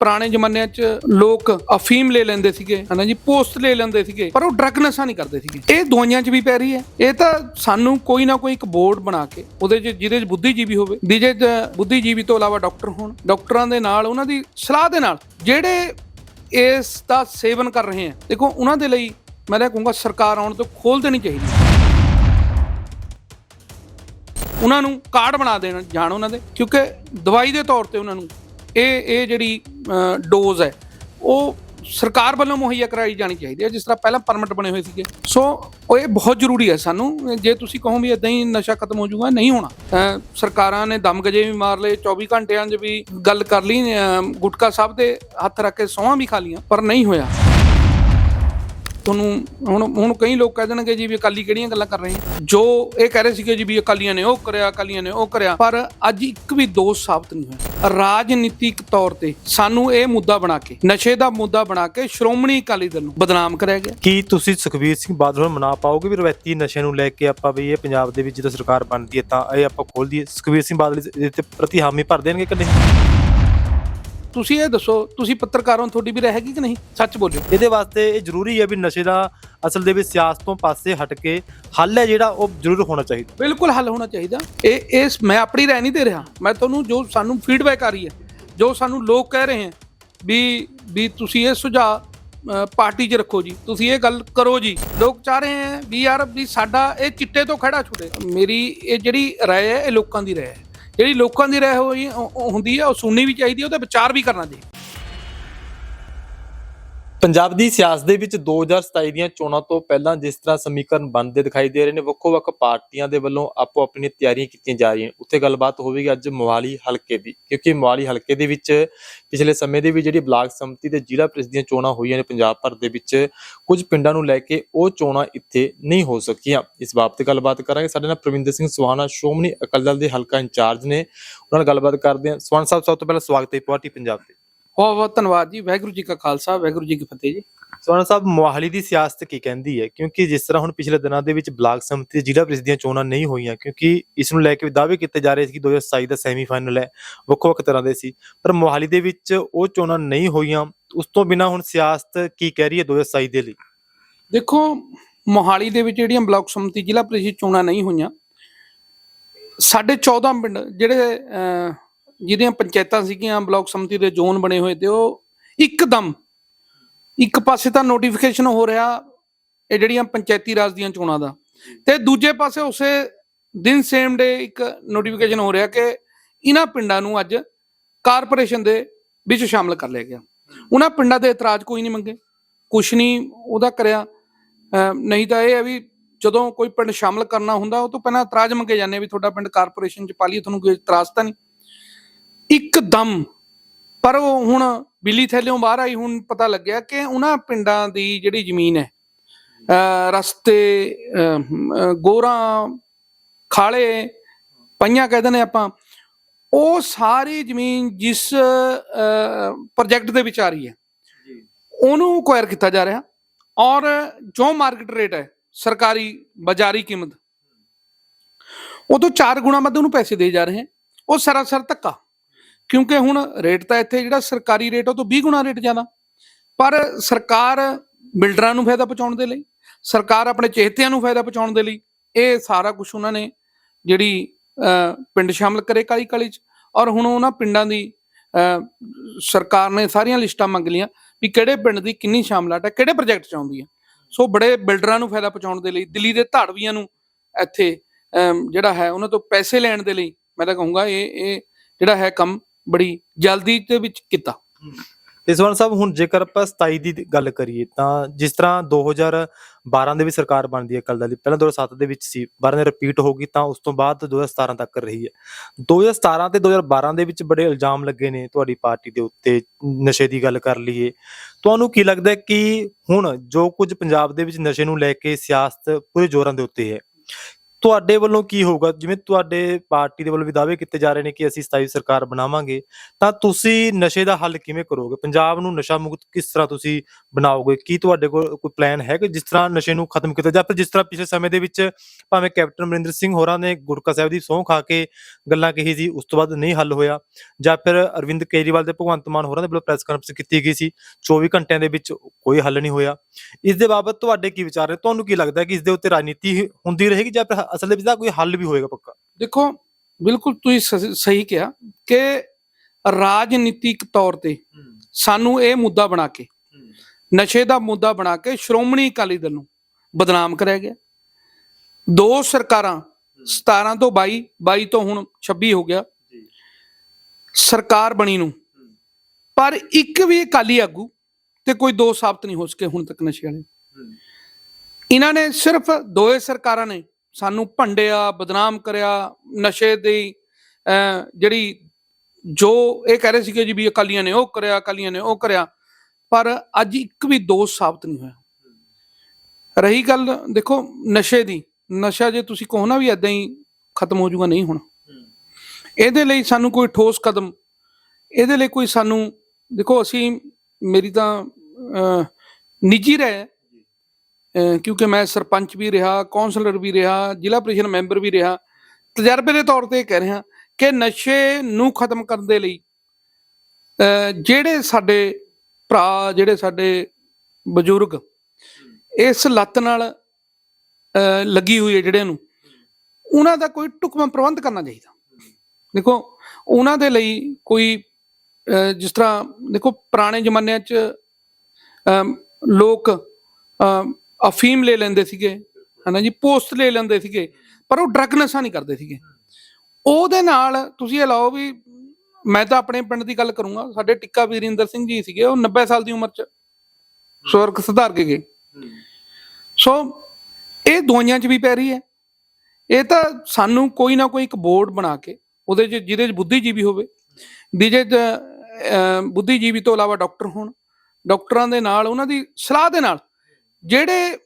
ਪੁਰਾਣੇ ਜ਼ਮਾਨਿਆਂ 'ਚ ਲੋਕ ਅਫੀਮ ਲੈ ਲੈਂਦੇ ਸੀਗੇ, ਹਨਾ ਜੀ? ਪੋਸਟ ਲੈ ਲੈਂਦੇ ਸੀਗੇ, ਪਰ ਉਹ ਡਰੱਗ ਨਸ਼ਾ ਨਹੀਂ ਕਰਦੇ ਸੀਗੇ। ਇਹ ਦਵਾਈਆਂ 'ਚ ਵੀ ਪੈ ਰਹੀ ਹੈ। ਇਹ ਤਾਂ ਸਾਨੂੰ ਕੋਈ ਨਾ ਕੋਈ ਇੱਕ ਬੋਰਡ ਬਣਾ ਕੇ, ਉਹਦੇ 'ਚ ਜਿਹਦੇ 'ਚ ਬੁੱਧੀਜੀਵੀ ਹੋਵੇ, ਜਿਹਦੇ 'ਚ ਬੁੱਧੀਜੀਵੀ ਤੋਂ ਇਲਾਵਾ ਡਾਕਟਰ ਹੋਣ, ਡਾਕਟਰਾਂ ਦੇ ਨਾਲ, ਉਹਨਾਂ ਦੀ ਸਲਾਹ ਦੇ ਨਾਲ, ਜਿਹੜੇ ਇਸ ਦਾ ਸੇਵਨ ਕਰ ਰਹੇ ਆ ਦੇਖੋ, ਉਹਨਾਂ ਦੇ ਲਈ ਮੈਂ ਤਾਂ ਕਹੂੰਗਾ ਸਰਕਾਰ ਆਉਣ ਤੋਂ ਖੋਲ ਦੇਣੀ ਚਾਹੀਦੀ ਉਹਨਾਂ ਨੂੰ ਕਾਰਡ ਬਣਾ ਦੇਣ ਜਾਣ ਉਹਨਾਂ ਦੇ, ਕਿਉਂਕਿ ਦਵਾਈ ਦੇ ਤੌਰ ਤੇ ਉਹਨਾਂ ਨੂੰ ਇਹ ਇਹ ਜਿਹੜੀ ਡੋਜ਼ ਹੈ, ਉਹ ਸਰਕਾਰ ਵੱਲੋਂ ਮੁਹੱਈਆ ਕਰਾਈ ਜਾਣੀ ਚਾਹੀਦੀ ਹੈ, ਜਿਸ ਤਰ੍ਹਾਂ ਪਹਿਲਾਂ ਪਰਮਿਟ ਬਣੇ ਹੋਏ ਸੀਗੇ। ਸੋ ਉਹ ਇਹ ਬਹੁਤ ਜ਼ਰੂਰੀ ਹੈ ਸਾਨੂੰ, ਜੇ ਤੁਸੀਂ ਕਹੋ ਵੀ ਇਦਾਂ ਹੀ ਨਸ਼ਾ ਖਤਮ ਹੋ ਜਾਊਗਾ, ਨਹੀਂ ਹੋਣਾ। ਸਰਕਾਰਾਂ ਨੇ ਦਮ ਗਜੇ ਵੀ ਮਾਰ ਲਏ 24 ਘੰਟਿਆਂ 'ਚ ਵੀ ਗੱਲ ਕਰ ਲਈ ਗੁਟਕਾ ਸਾਹਿਬ ਦੇ ਹੱਥ ਰੱਖ ਕੇ ਸੌਂਹਾਂ ਵੀ ਖਾ ਲੀਆਂ ਪਰ ਨਹੀਂ ਹੋਇਆ। ਤੁਹਾਨੂੰ ਹੁਣ ਹੁਣ ਕਈ ਲੋਕ ਕਹਿ ਦੇਣਗੇ ਜੀ ਵੀ ਅਕਾਲੀ ਕਿਹੜੀਆਂ ਗੱਲਾਂ ਕਰ ਰਹੇ ਹੈ ਜੋ ਇਹ ਕਹਿ ਰਹੇ ਸੀਗੇ ਜੀ ਵੀ ਅਕਾਲੀਆਂ ਨੇ ਉਹ ਕਰਿਆ, ਅਕਾਲੀਆਂ ਨੇ ਉਹ ਕਰਿਆ, ਪਰ ਅੱਜ ਇੱਕ ਵੀ ਦੋਸ਼ ਸਾਬਤ ਨਹੀਂ ਹੋਇਆ। ਰਾਜਨੀਤਿਕ ਤੌਰ ਤੇ ਸਾਨੂੰ ਇਹ ਮੁੱਦਾ ਬਣਾ ਕੇ, ਨਸ਼ੇ ਦਾ ਮੁੱਦਾ ਬਣਾ ਕੇ ਸ਼੍ਰੋਮਣੀ ਅਕਾਲੀ ਦਲ ਨੂੰ ਬਦਨਾਮ ਕਰਿਆ ਗਿਆ। ਕੀ ਤੁਸੀਂ ਸੁਖਬੀਰ ਸਿੰਘ ਬਾਦਲ ਨੂੰ ਮਨਾ ਪਾਓਗੇ ਵੀ ਰਵਾਇਤੀ ਨਸ਼ੇ ਨੂੰ ਲੈ ਕੇ ਆਪਾਂ ਵੀ ਇਹ ਪੰਜਾਬ ਦੇ ਵਿੱਚ ਜਦੋਂ ਸਰਕਾਰ ਬਣਦੀ ਹੈ ਤਾਂ ਇਹ ਆਪਾਂ ਖੋਲ ਦਈਏ? ਸੁਖਬੀਰ ਸਿੰਘ ਬਾਦਲ ਇਹਦੇ ਤੇ ਪ੍ਰਤੀ ਹਾਮੀ ਭਰ ਦੇਣਗੇ ਕਿ ਨਹੀਂ? ਤੁਸੀਂ ਇਹ ਦੱਸੋ ਤੁਸੀਂ ਪੱਤਰਕਾਰ ਤੁਹਾਡੀ ਵੀ ਰਹੇਗੀ ਕਿ ਨਹੀਂ? ਸੱਚ ਬੋਲਿਓ। ਇਹਦੇ ਵਾਸਤੇ ਇਹ ਜ਼ਰੂਰੀ ਹੈ ਵੀ ਨਸ਼ੇ ਦਾ ਅਸਲ ਦੇ ਵਿੱਚ ਸਿਆਸਤ ਤੋਂ ਪਾਸੇ ਹਟ ਕੇ ਹੱਲ ਹੈ ਜਿਹੜਾ ਉਹ ਜ਼ਰੂਰ ਹੋਣਾ ਚਾਹੀਦਾ। ਬਿਲਕੁਲ ਹੱਲ ਹੋਣਾ ਚਾਹੀਦਾ। ਇਹ ਇਸ ਮੈਂ ਆਪਣੀ ਰਾਏ ਨਹੀਂ ਦੇ ਰਿਹਾ। ਮੈਂ ਤੁਹਾਨੂੰ ਜੋ ਸਾਨੂੰ ਫੀਡਬੈਕ ਆ ਰਹੀ ਹੈ ਜੋ ਸਾਨੂੰ ਲੋਕ ਕਹਿ ਰਹੇ ਹੈ ਵੀ ਵੀ ਤੁਸੀਂ ਇਹ ਸੁਝਾਅ ਪਾਰਟੀ 'ਚ ਰੱਖੋ ਜੀ। ਤੁਸੀਂ ਇਹ ਗੱਲ ਕਰੋ ਜੀ। ਲੋਕ ਚਾਹ ਰਹੇ ਹੈ ਵੀ ਯਾਰ ਵੀ ਸਾਡਾ ਇਹ ਚਿੱਟੇ ਤੋਂ ਖੜਾ ਛੁੱਟੇ ਮੇਰੀ ਇਹ ਜਿਹੜੀ ਰਾਏ ਹੈ ਇਹ ਲੋਕਾਂ ਦੀ ਰਾਏ ਹੈ। ਜਿਹੜੀ ਲੋਕਾਂ ਦੀ ਰਾਏ ਹੋਈ, ਉਹ ਹੁੰਦੀ ਹੈ ਉਹ ਸੁਣਨੀ ਵੀ ਚਾਹੀਦੀ ਹੈ ਉਹਦੇ ਵਿਚਾਰ ਵੀ ਕਰਨਾ ਚਾਹੀਦਾ। ਪੰਜਾਬ ਦੀ ਸਿਆਸਤ ਦੇ ਵਿੱਚ 2027 ਦੀਆਂ ਚੋਣਾਂ ਤੋਂ ਪਹਿਲਾਂ ਜਿਸ ਤਰ੍ਹਾਂ ਸਮੀਕਰਨ ਬਣਦੇ ਦਿਖਾਈ ਦੇ ਰਹੇ ਨੇ, ਵੱਖੋ-ਵੱਖ ਪਾਰਟੀਆਂ ਦੇ ਵੱਲੋਂ ਆਪੋ ਆਪਣੀਆਂ ਤਿਆਰੀਆਂ ਕੀਤੀਆਂ ਜਾ ਰਹੀਆਂ ਉੱਥੇ ਗੱਲਬਾਤ ਹੋਵੇਗੀ ਅੱਜ ਮੋਹਾਲੀ ਹਲਕੇ ਦੀ, ਕਿਉਂਕਿ ਮੋਹਾਲੀ ਹਲਕੇ ਦੇ ਵਿੱਚ ਪਿਛਲੇ ਸਮੇਂ ਦੇ ਵਿੱਚ ਜਿਹੜੀ ਬਲਾਕ ਸੰਮਤੀ ਤੇ ਜ਼ਿਲ੍ਹਾ ਪ੍ਰੀਸ਼ਦ ਦੀਆਂ ਚੋਣਾਂ ਹੋਈਆਂ ਨੇ ਪੰਜਾਬ ਭਰ ਦੇ ਵਿੱਚ, ਕੁਝ ਪਿੰਡਾਂ ਨੂੰ ਲੈ ਕੇ ਉਹ ਚੋਣਾਂ ਇੱਥੇ ਨਹੀਂ ਹੋ ਸਕੀਆਂ। ਇਸ ਬਾਬਤ ਗੱਲਬਾਤ ਕਰਾਂਗੇ। ਸਾਡੇ ਨਾਲ ਪ੍ਰਵਿੰਦਰ ਸਿੰਘ ਸੁਹਾਣਾ ਸ਼੍ਰੋਮਣੀ ਅਕਾਲੀ ਦਲ ਦੇ ਹਲਕਾ ਇੰਚਾਰਜ ਨੇ। ਉਹਨਾਂ ਨਾਲ ਗੱਲਬਾਤ ਕਰਦੇ ਹਾਂ। ਸੁਹਾਣਾ ਸਾਹਿਬ, ਸਭ ਤੋਂ ਪਹਿਲਾਂ ਸਵਾਗਤ ਹੈ ਪਾਰਟੀ ਪੰਜਾਬ ਤੇ। ਬਹੁਤ ਬਹੁਤ ਧੰਨਵਾਦ ਜੀ ਵਾਹਿਗੁਰੂ ਜੀ ਕਾ ਖਾਲਸਾ ਵਾਹਿਗੁਰੂ ਜੀ ਕੀ ਫਤਿਹ ਜੀ। ਸੋਨਾ ਸਾਹਿਬ ਮੋਹਾਲੀ ਦੀ ਸਿਆਸਤ ਕੀ ਕਹਿੰਦੀ ਹੈ? ਕਿਉਂਕਿ ਜਿਸ ਤਰ੍ਹਾਂ ਹੁਣ ਪਿਛਲੇ ਦਿਨਾਂ ਦੇ ਵਿੱਚ ਬਲਾਕ ਸੰਮਤੀ ਜ਼ਿਲ੍ਹਾ ਪ੍ਰੀਸ਼ਦ ਦੀਆਂ ਚੋਣਾਂ ਨਹੀਂ ਹੋਈਆਂ ਕਿਉਂਕਿ ਇਸ ਨੂੰ ਲੈ ਕੇ ਦਾਅਵੇ ਕੀਤੇ ਜਾ ਰਹੇ ਸੀ ਕਿ 2027 ਦਾ ਸੈਮੀਫਾਈਨਲ ਹੈ ਵੱਖ-ਵੱਖ ਤਰ੍ਹਾਂ ਦੇ ਸੀ। ਪਰ ਮੋਹਾਲੀ ਦੇ ਵਿੱਚ ਉਹ ਚੋਣਾਂ ਨਹੀਂ ਹੋਈਆਂ ਉਸ ਤੋਂ ਬਿਨਾ ਹੁਣ ਸਿਆਸਤ ਕੀ ਕਹਿ ਰਹੀ ਹੈ 2027 ਦੇ ਲਈ? ਦੇਖੋ ਮੋਹਾਲੀ ਦੇ ਵਿੱਚ ਜਿਹੜੀਆਂ ਬਲਾਕ ਸਮਿਤੀ ਜ਼ਿਲ੍ਹਾ ਪ੍ਰੀਸ਼ਦ ਚੋਣਾਂ ਨਹੀਂ ਹੋਈਆਂ ਸਾਡੇ 14 ਪਿੰਡ ਜਿਹੜੇ ਜਿਹਦੀਆਂ ਪੰਚਾਇਤਾਂ ਸੀਗੀਆਂ, ਬਲਾਕ ਸਮਿਤੀ ਦੇ ਜ਼ੋਨ ਬਣੇ ਹੋਏ ਤੇ ਉਹ ਇੱਕਦਮ ਇੱਕ ਪਾਸੇ ਤਾਂ ਨੋਟੀਫਿਕੇਸ਼ਨ ਹੋ ਰਿਹਾ ਇਹ ਜਿਹੜੀਆਂ ਪੰਚਾਇਤੀ ਰਾਜ ਦੀਆਂ ਚੋਣਾਂ ਦਾ ਤੇ ਦੂਜੇ ਪਾਸੇ ਉਸੇ ਦਿਨ ਸੇਮ ਡੇ ਇੱਕ ਨੋਟੀਫਿਕੇਸ਼ਨ ਹੋ ਰਿਹਾ ਕਿ ਇਹਨਾਂ ਪਿੰਡਾਂ ਨੂੰ ਅੱਜ ਕਾਰਪੋਰੇਸ਼ਨ ਦੇ ਵਿੱਚ ਸ਼ਾਮਲ ਕਰ ਲਿਆ ਗਿਆ। ਉਹਨਾਂ ਪਿੰਡਾਂ ਦੇ ਇਤਰਾਜ਼ ਕੋਈ ਨਹੀਂ ਮੰਗੇ, ਕੁਛ ਨਹੀਂ ਉਹਦਾ ਕਰਿਆ। ਨਹੀਂ ਤਾਂ ਇਹ ਹੈ ਵੀ ਜਦੋਂ ਕੋਈ ਪਿੰਡ ਸ਼ਾਮਲ ਕਰਨਾ ਹੁੰਦਾ, ਉਹ ਤੋਂ ਪਹਿਲਾਂ ਇਤਰਾਜ਼ ਮੰਗੇ ਜਾਂਦੇ ਵੀ ਤੁਹਾਡਾ ਪਿੰਡ ਕਾਰਪੋਰੇਸ਼ਨ ਚ ਪਾ ਲਈ ਤੁਹਾਨੂੰ ਕੋਈ ਇਤਰਾਜ਼ ਤਾਂ ਨਹੀਂ। ਇੱਕਦਮ। ਪਰ ਉਹ ਹੁਣ ਬਿੱਲੀ ਥੈਲਿਓਂ ਬਾਹਰ ਆਈ ਹੁਣ ਪਤਾ ਲੱਗਿਆ ਕਿ ਉਹਨਾਂ ਪਿੰਡਾਂ ਦੀ ਜਿਹੜੀ ਜ਼ਮੀਨ ਹੈ ਰਸਤੇ ਗੋਰਾਂ ਖਾਲੇ ਪਈਆਂ ਕਹਿੰਦੇ ਨੇ ਆਪਾਂ ਉਹ ਸਾਰੀ ਜ਼ਮੀਨ ਜਿਸ ਪ੍ਰੋਜੈਕਟ ਦੇ ਵਿੱਚ ਆ ਰਹੀ ਹੈ ਉਹਨੂੰ ਅਕਵਾਇਰ ਕੀਤਾ ਜਾ ਰਿਹਾ ਔਰ ਜੋ ਮਾਰਕੀਟ ਰੇਟ ਹੈ ਸਰਕਾਰੀ ਬਾਜ਼ਾਰੀ ਕੀਮਤ ਉਹ ਤੋਂ 4 ਗੁਣਾ ਵੱਧ ਉਹਨੂੰ ਪੈਸੇ ਦੇ ਜਾ ਰਹੇ ਹਨ ਉਹ ਸਰਾਸਰ ਧੱਕਾ। ਕਿਉਂਕਿ ਹੁਣ ਰੇਟ ਤਾਂ ਇੱਥੇ ਜਿਹੜਾ ਸਰਕਾਰੀ ਰੇਟ ਉਹ ਤੋਂ 20 ਗੁਣਾ ਰੇਟ ਜ਼ਿਆਦਾ। ਪਰ ਸਰਕਾਰ ਬਿਲਡਰਾਂ ਨੂੰ ਫਾਇਦਾ ਪਹੁੰਚਾਉਣ ਦੇ ਲਈ, ਸਰਕਾਰ ਆਪਣੇ ਚੇਤਿਆਂ ਨੂੰ ਫਾਇਦਾ ਪਹੁੰਚਾਉਣ ਦੇ ਲਈ, ਇਹ ਸਾਰਾ ਕੁਝ ਉਹਨਾਂ ਨੇ ਜਿਹੜੀ ਪਿੰਡ ਸ਼ਾਮਲ ਕਰੇ ਕਾਲੀ ਕਾਲੀ ਚ। ਔਰ ਹੁਣ ਉਹਨਾਂ ਪਿੰਡਾਂ ਦੀ ਸਰਕਾਰ ਨੇ ਸਾਰੀਆਂ ਲਿਸਟਾਂ ਮੰਗ ਲੀਆਂ ਵੀ ਕਿਹੜੇ ਪਿੰਡ ਦੀ ਕਿੰਨੀ ਸ਼ਾਮਲਾਟ ਹੈ, ਕਿਹੜੇ ਪ੍ਰੋਜੈਕਟ ਚ ਆਉਂਦੀ ਹੈ। ਸੋ ਬੜੇ ਬਿਲਡਰਾਂ ਨੂੰ ਫਾਇਦਾ ਪਹੁੰਚਾਉਣ ਦੇ ਲਈ, ਦਿੱਲੀ ਦੇ ਧਾੜਵੀਆਂ ਨੂੰ ਇੱਥੇ ਜਿਹੜਾ ਹੈ, ਉਹਨਾਂ ਤੋਂ ਪੈਸੇ ਲੈਣ ਦੇ ਲਈ, ਮੈਂ ਤਾਂ ਕਹੂੰਗਾ ਇਹ ਇਹ ਜਿਹੜਾ ਹੈ ਕੰਮ ਬੜੀ ਜਲਦੀ ਦੇ ਵਿੱਚ ਕੀਤਾ। ਤੇ ਸੋਨਾ ਸਾਹਿਬ ਹੁਣ ਜੇਕਰ ਆਪਾਂ 27 ਦੀ ਗੱਲ ਕਰੀਏ ਤਾਂ ਜਿਸ ਤਰ੍ਹਾਂ 2012 ਦੇ ਵਿੱਚ ਸਰਕਾਰ ਬਣਦੀ ਹੈ ਅਕਾਲੀ ਦਲ ਦੀ, ਪਹਿਲਾਂ 2007 ਦੇ ਵਿੱਚ ਸੀ 12 ਦੇ ਰਿਪੀਟ ਹੋ ਗਈ ਤਾਂ ਉਸ ਤੋਂ ਬਾਅਦ 2017 ਤੱਕ ਰਹੀ ਹੈ। 2017 ਤੇ 2012 ਦੇ ਵਿੱਚ ਬੜੇ ਇਲਜ਼ਾਮ ਲੱਗੇ ਨੇ ਤੁਹਾਡੀ ਪਾਰਟੀ ਦੇ ਉੱਤੇ, ਨਸ਼ੇ ਦੀ ਗੱਲ ਕਰ ਲਈਏ। ਤੁਹਾਨੂੰ ਕੀ ਲੱਗਦਾ ਕਿ ਹੁਣ ਜੋ ਕੁਝ ਪੰਜਾਬ ਦੇ ਵਿੱਚ ਨਸ਼ੇ ਨੂੰ ਲੈ ਕੇ ਸਿਆਸਤ ਪੂਰੇ ਜ਼ੋਰਾਂ ਦੇ ਉੱਤੇ ਹੈ ਤੁਹਾਡੇ ਵੱਲੋਂ ਕੀ ਹੋਊਗਾ? ਜਿਵੇਂ ਤੁਹਾਡੇ ਪਾਰਟੀ ਦੇ ਵੱਲੋਂ ਵੀ ਦਾਅਵੇ ਕੀਤੇ ਜਾ ਰਹੇ ਨੇ ਕਿ ਅਸੀਂ 27 ਸਰਕਾਰ ਬਣਾਵਾਂਗੇ, ਤਾਂ ਤੁਸੀਂ ਨਸ਼ੇ ਦਾ ਹੱਲ ਕਿਵੇਂ ਕਰੋਗੇ? ਪੰਜਾਬ ਨੂੰ ਨਸ਼ਾ ਮੁਕਤ ਕਿਸ ਤਰ੍ਹਾਂ ਤੁਸੀਂ ਬਣਾਓਗੇ? ਕੀ ਤੁਹਾਡੇ ਕੋਲ ਕੋਈ ਪਲਾਨ ਹੈ ਕਿ ਜਿਸ ਤਰ੍ਹਾਂ ਨਸ਼ੇ ਨੂੰ ਖਤਮ ਕੀਤਾ ਜਾਂ ਫਿਰ ਜਿਸ ਤਰ੍ਹਾਂ ਪਿਛਲੇ ਸਮੇਂ ਦੇ ਵਿੱਚ ਭਾਵੇਂ ਕੈਪਟਨ ਅਮਰਿੰਦਰ ਸਿੰਘ ਹੋਰਾਂ ਨੇ ਗੁਰਕਾ ਸਾਹਿਬ ਦੀ ਸਹੁੰ ਖਾ ਕੇ ਗੱਲਾਂ ਕਹੀ ਸੀ, ਉਸ ਤੋਂ ਬਾਅਦ ਨਹੀਂ ਹੱਲ ਹੋਇਆ। ਜਾਂ ਫਿਰ ਅਰਵਿੰਦ ਕੇਜਰੀਵਾਲ ਤੇ ਭਗਵੰਤ ਮਾਨ ਹੋਰਾਂ ਦੇ ਵੱਲੋਂ ਪ੍ਰੈਸ ਕਾਨਫਰੰਸ ਕੀਤੀ ਗਈ ਸੀ 24 ਘੰਟਿਆਂ ਦੇ ਵਿੱਚ ਕੋਈ ਹੱਲ ਨਹੀਂ ਹੋਇਆ। ਇਸ ਦੇ ਬਾਬਤ ਤੁਹਾਡੇ ਕੀ ਵਿਚਾਰ ਨੇ? ਤੁਹਾਨੂੰ ਕੀ ਲੱਗਦਾ ਹੈ ਕਿ ਇਸ ਦੇ ਉੱਤੇ ਰਾਜਨੀਤੀ ਹੁੰਦੀ ਰਹੇਗੀ ਜਾਂ ਫਿਰ ਅਸਲ ਦੇ ਵਿੱਚ ਇਹਦਾ ਕੋਈ ਹੱਲ ਵੀ ਹੋਏਗਾ ਪੱਕਾ। ਦੇਖੋ ਬਿਲਕੁਲ ਤੁਸੀਂ ਸ- ਸਹੀ ਕਿਹਾ ਕਿ ਰਾਜਨੀਤਿਕ ਤੌਰ ਤੇ ਸਾਨੂੰ ਇਹ ਮੁੱਦਾ ਬਣਾ ਕੇ ਨਸ਼ੇ ਦਾ ਮੁੱਦਾ ਬਣਾ ਕੇ ਸ਼੍ਰੋਮਣੀ ਅਕਾਲੀ ਦਲ ਨੂੰ ਬਦਨਾਮ ਕਰਿਆ ਗਿਆ। ਦੋ ਸਰਕਾਰਾਂ 17 ਤੋਂ 22 22 ਤੋਂ ਹੁਣ 26 ਹੋ ਗਿਆ। ਸਰਕਾਰ ਬਣੀ ਨੂੰ। ਪਰ ਇੱਕ ਵੀ ਅਕਾਲੀ ਆਗੂ ਤੇ ਕੋਈ ਦੋ ਸਾਬਤ ਨਹੀਂ ਹੋ ਸਕੇ ਹੁਣ ਤੱਕ ਨਸ਼ੇ ਵਾਲੇ। ਇਹਨਾਂ ਨੇ ਸਿਰਫ ਦੋਏ ਸਰਕਾਰਾਂ ਨੇ ਸਾਨੂੰ ਭੰਡਿਆ, ਬਦਨਾਮ ਕਰਿਆ, ਨਸ਼ੇ ਦੀ ਜਿਹੜੀ ਜੋ ਇਹ ਕਹਿ ਰਹੇ ਸੀਗੇ ਜੀ ਵੀ ਅਕਾਲੀਆਂ ਨੇ ਉਹ ਕਰਿਆ, ਅਕਾਲੀਆਂ ਨੇ ਉਹ ਕਰਿਆ, ਪਰ ਅੱਜ ਇੱਕ ਵੀ ਦੋਸ਼ ਸਾਬਤ ਨਹੀਂ ਹੋਇਆ। ਰਹੀ ਗੱਲ ਦੇਖੋ ਨਸ਼ੇ ਦੀ, ਨਸ਼ਾ ਜੇ ਤੁਸੀਂ ਕਹੋ ਨਾ ਵੀ ਐਦਾਂ ਹੀ ਖਤਮ ਹੋ ਜਾਊਗਾ, ਨਹੀਂ ਹੋਣਾ। ਇਹਦੇ ਲਈ ਸਾਨੂੰ ਕੋਈ ਠੋਸ ਕਦਮ, ਇਹਦੇ ਲਈ ਕੋਈ ਸਾਨੂੰ, ਦੇਖੋ ਅਸੀਂ, ਮੇਰੀ ਤਾਂ ਨਿੱਜੀ ਰਹਿ ਕਿਉਂਕਿ ਮੈਂ ਸਰਪੰਚ ਵੀ ਰਿਹਾ ਕੌਂਸਲਰ ਵੀ ਰਿਹਾ, ਜ਼ਿਲ੍ਹਾ ਪ੍ਰੀਸ਼ਦ ਮੈਂਬਰ ਵੀ ਰਿਹਾ। ਤਜਰਬੇ ਦੇ ਤੌਰ ਤੇ ਕਹਿ ਰਿਹਾ ਕਿ ਨਸ਼ੇ ਨੂੰ ਖਤਮ ਕਰਨ ਦੇ ਲਈ ਜਿਹੜੇ ਸਾਡੇ ਭਰਾ, ਜਿਹੜੇ ਸਾਡੇ ਬਜ਼ੁਰਗ, ਇਸ ਲੱਤ ਨਾਲ ਲੱਗੀ ਹੋਈ ਹੈ ਜਿਹੜਿਆਂ ਨੂੰ, ਉਹਨਾਂ ਦਾ ਕੋਈ ਢੁਕਵਾਂ ਪ੍ਰਬੰਧ ਕਰਨਾ ਚਾਹੀਦਾ। ਦੇਖੋ, ਉਹਨਾਂ ਦੇ ਲਈ ਕੋਈ ਜਿਸ ਤਰ੍ਹਾਂ ਦੇਖੋ, ਪੁਰਾਣੇ ਜ਼ਮਾਨਿਆਂ 'ਚ ਲੋਕ ਅਫੀਮ ਲੈ ਲੈਂਦੇ ਸੀਗੇ, ਹਨਾ ਜੀ, ਪੋਸਟ ਲੈ ਲੈਂਦੇ ਸੀਗੇ, ਪਰ ਉਹ ਡਰੱਗ ਨਸ਼ਾ ਨਹੀਂ ਕਰਦੇ ਸੀਗੇ। ਉਹਦੇ ਨਾਲ ਤੁਸੀਂ ਇਹ ਲਾਓ ਵੀ ਮੈਂ ਤਾਂ ਆਪਣੇ ਪਿੰਡ ਦੀ ਗੱਲ ਕਰੂੰਗਾ, ਸਾਡੇ ਟਿੱਕਾ ਵੀਰਿੰਦਰ ਸਿੰਘ ਜੀ ਸੀਗੇ, ਉਹ 90 ਸਾਲ ਦੀ ਉਮਰ 'ਚ ਸਵਰਗ ਸੁਧਾਰ ਕੇ ਗਏ। ਸੋ ਇਹ ਦਵਾਈਆਂ 'ਚ ਵੀ ਪੈ ਰਹੀ ਹੈ। ਇਹ ਤਾਂ ਸਾਨੂੰ ਕੋਈ ਨਾ ਕੋਈ ਇੱਕ ਬੋਰਡ ਬਣਾ ਕੇ, ਉਹਦੇ 'ਚ ਜਿਹਦੇ 'ਚ ਬੁੱਧੀਜੀਵੀ ਹੋਵੇ, ਜਿਹਦੇ 'ਚ ਬੁੱਧੀਜੀਵੀ ਤੋਂ ਇਲਾਵਾ ਡਾਕਟਰ ਹੋਣ, ਡਾਕਟਰਾਂ ਦੇ ਨਾਲ, ਉਹਨਾਂ ਦੀ ਸਲਾਹ ਦੇ ਨਾਲ ਜਿਹੜੇ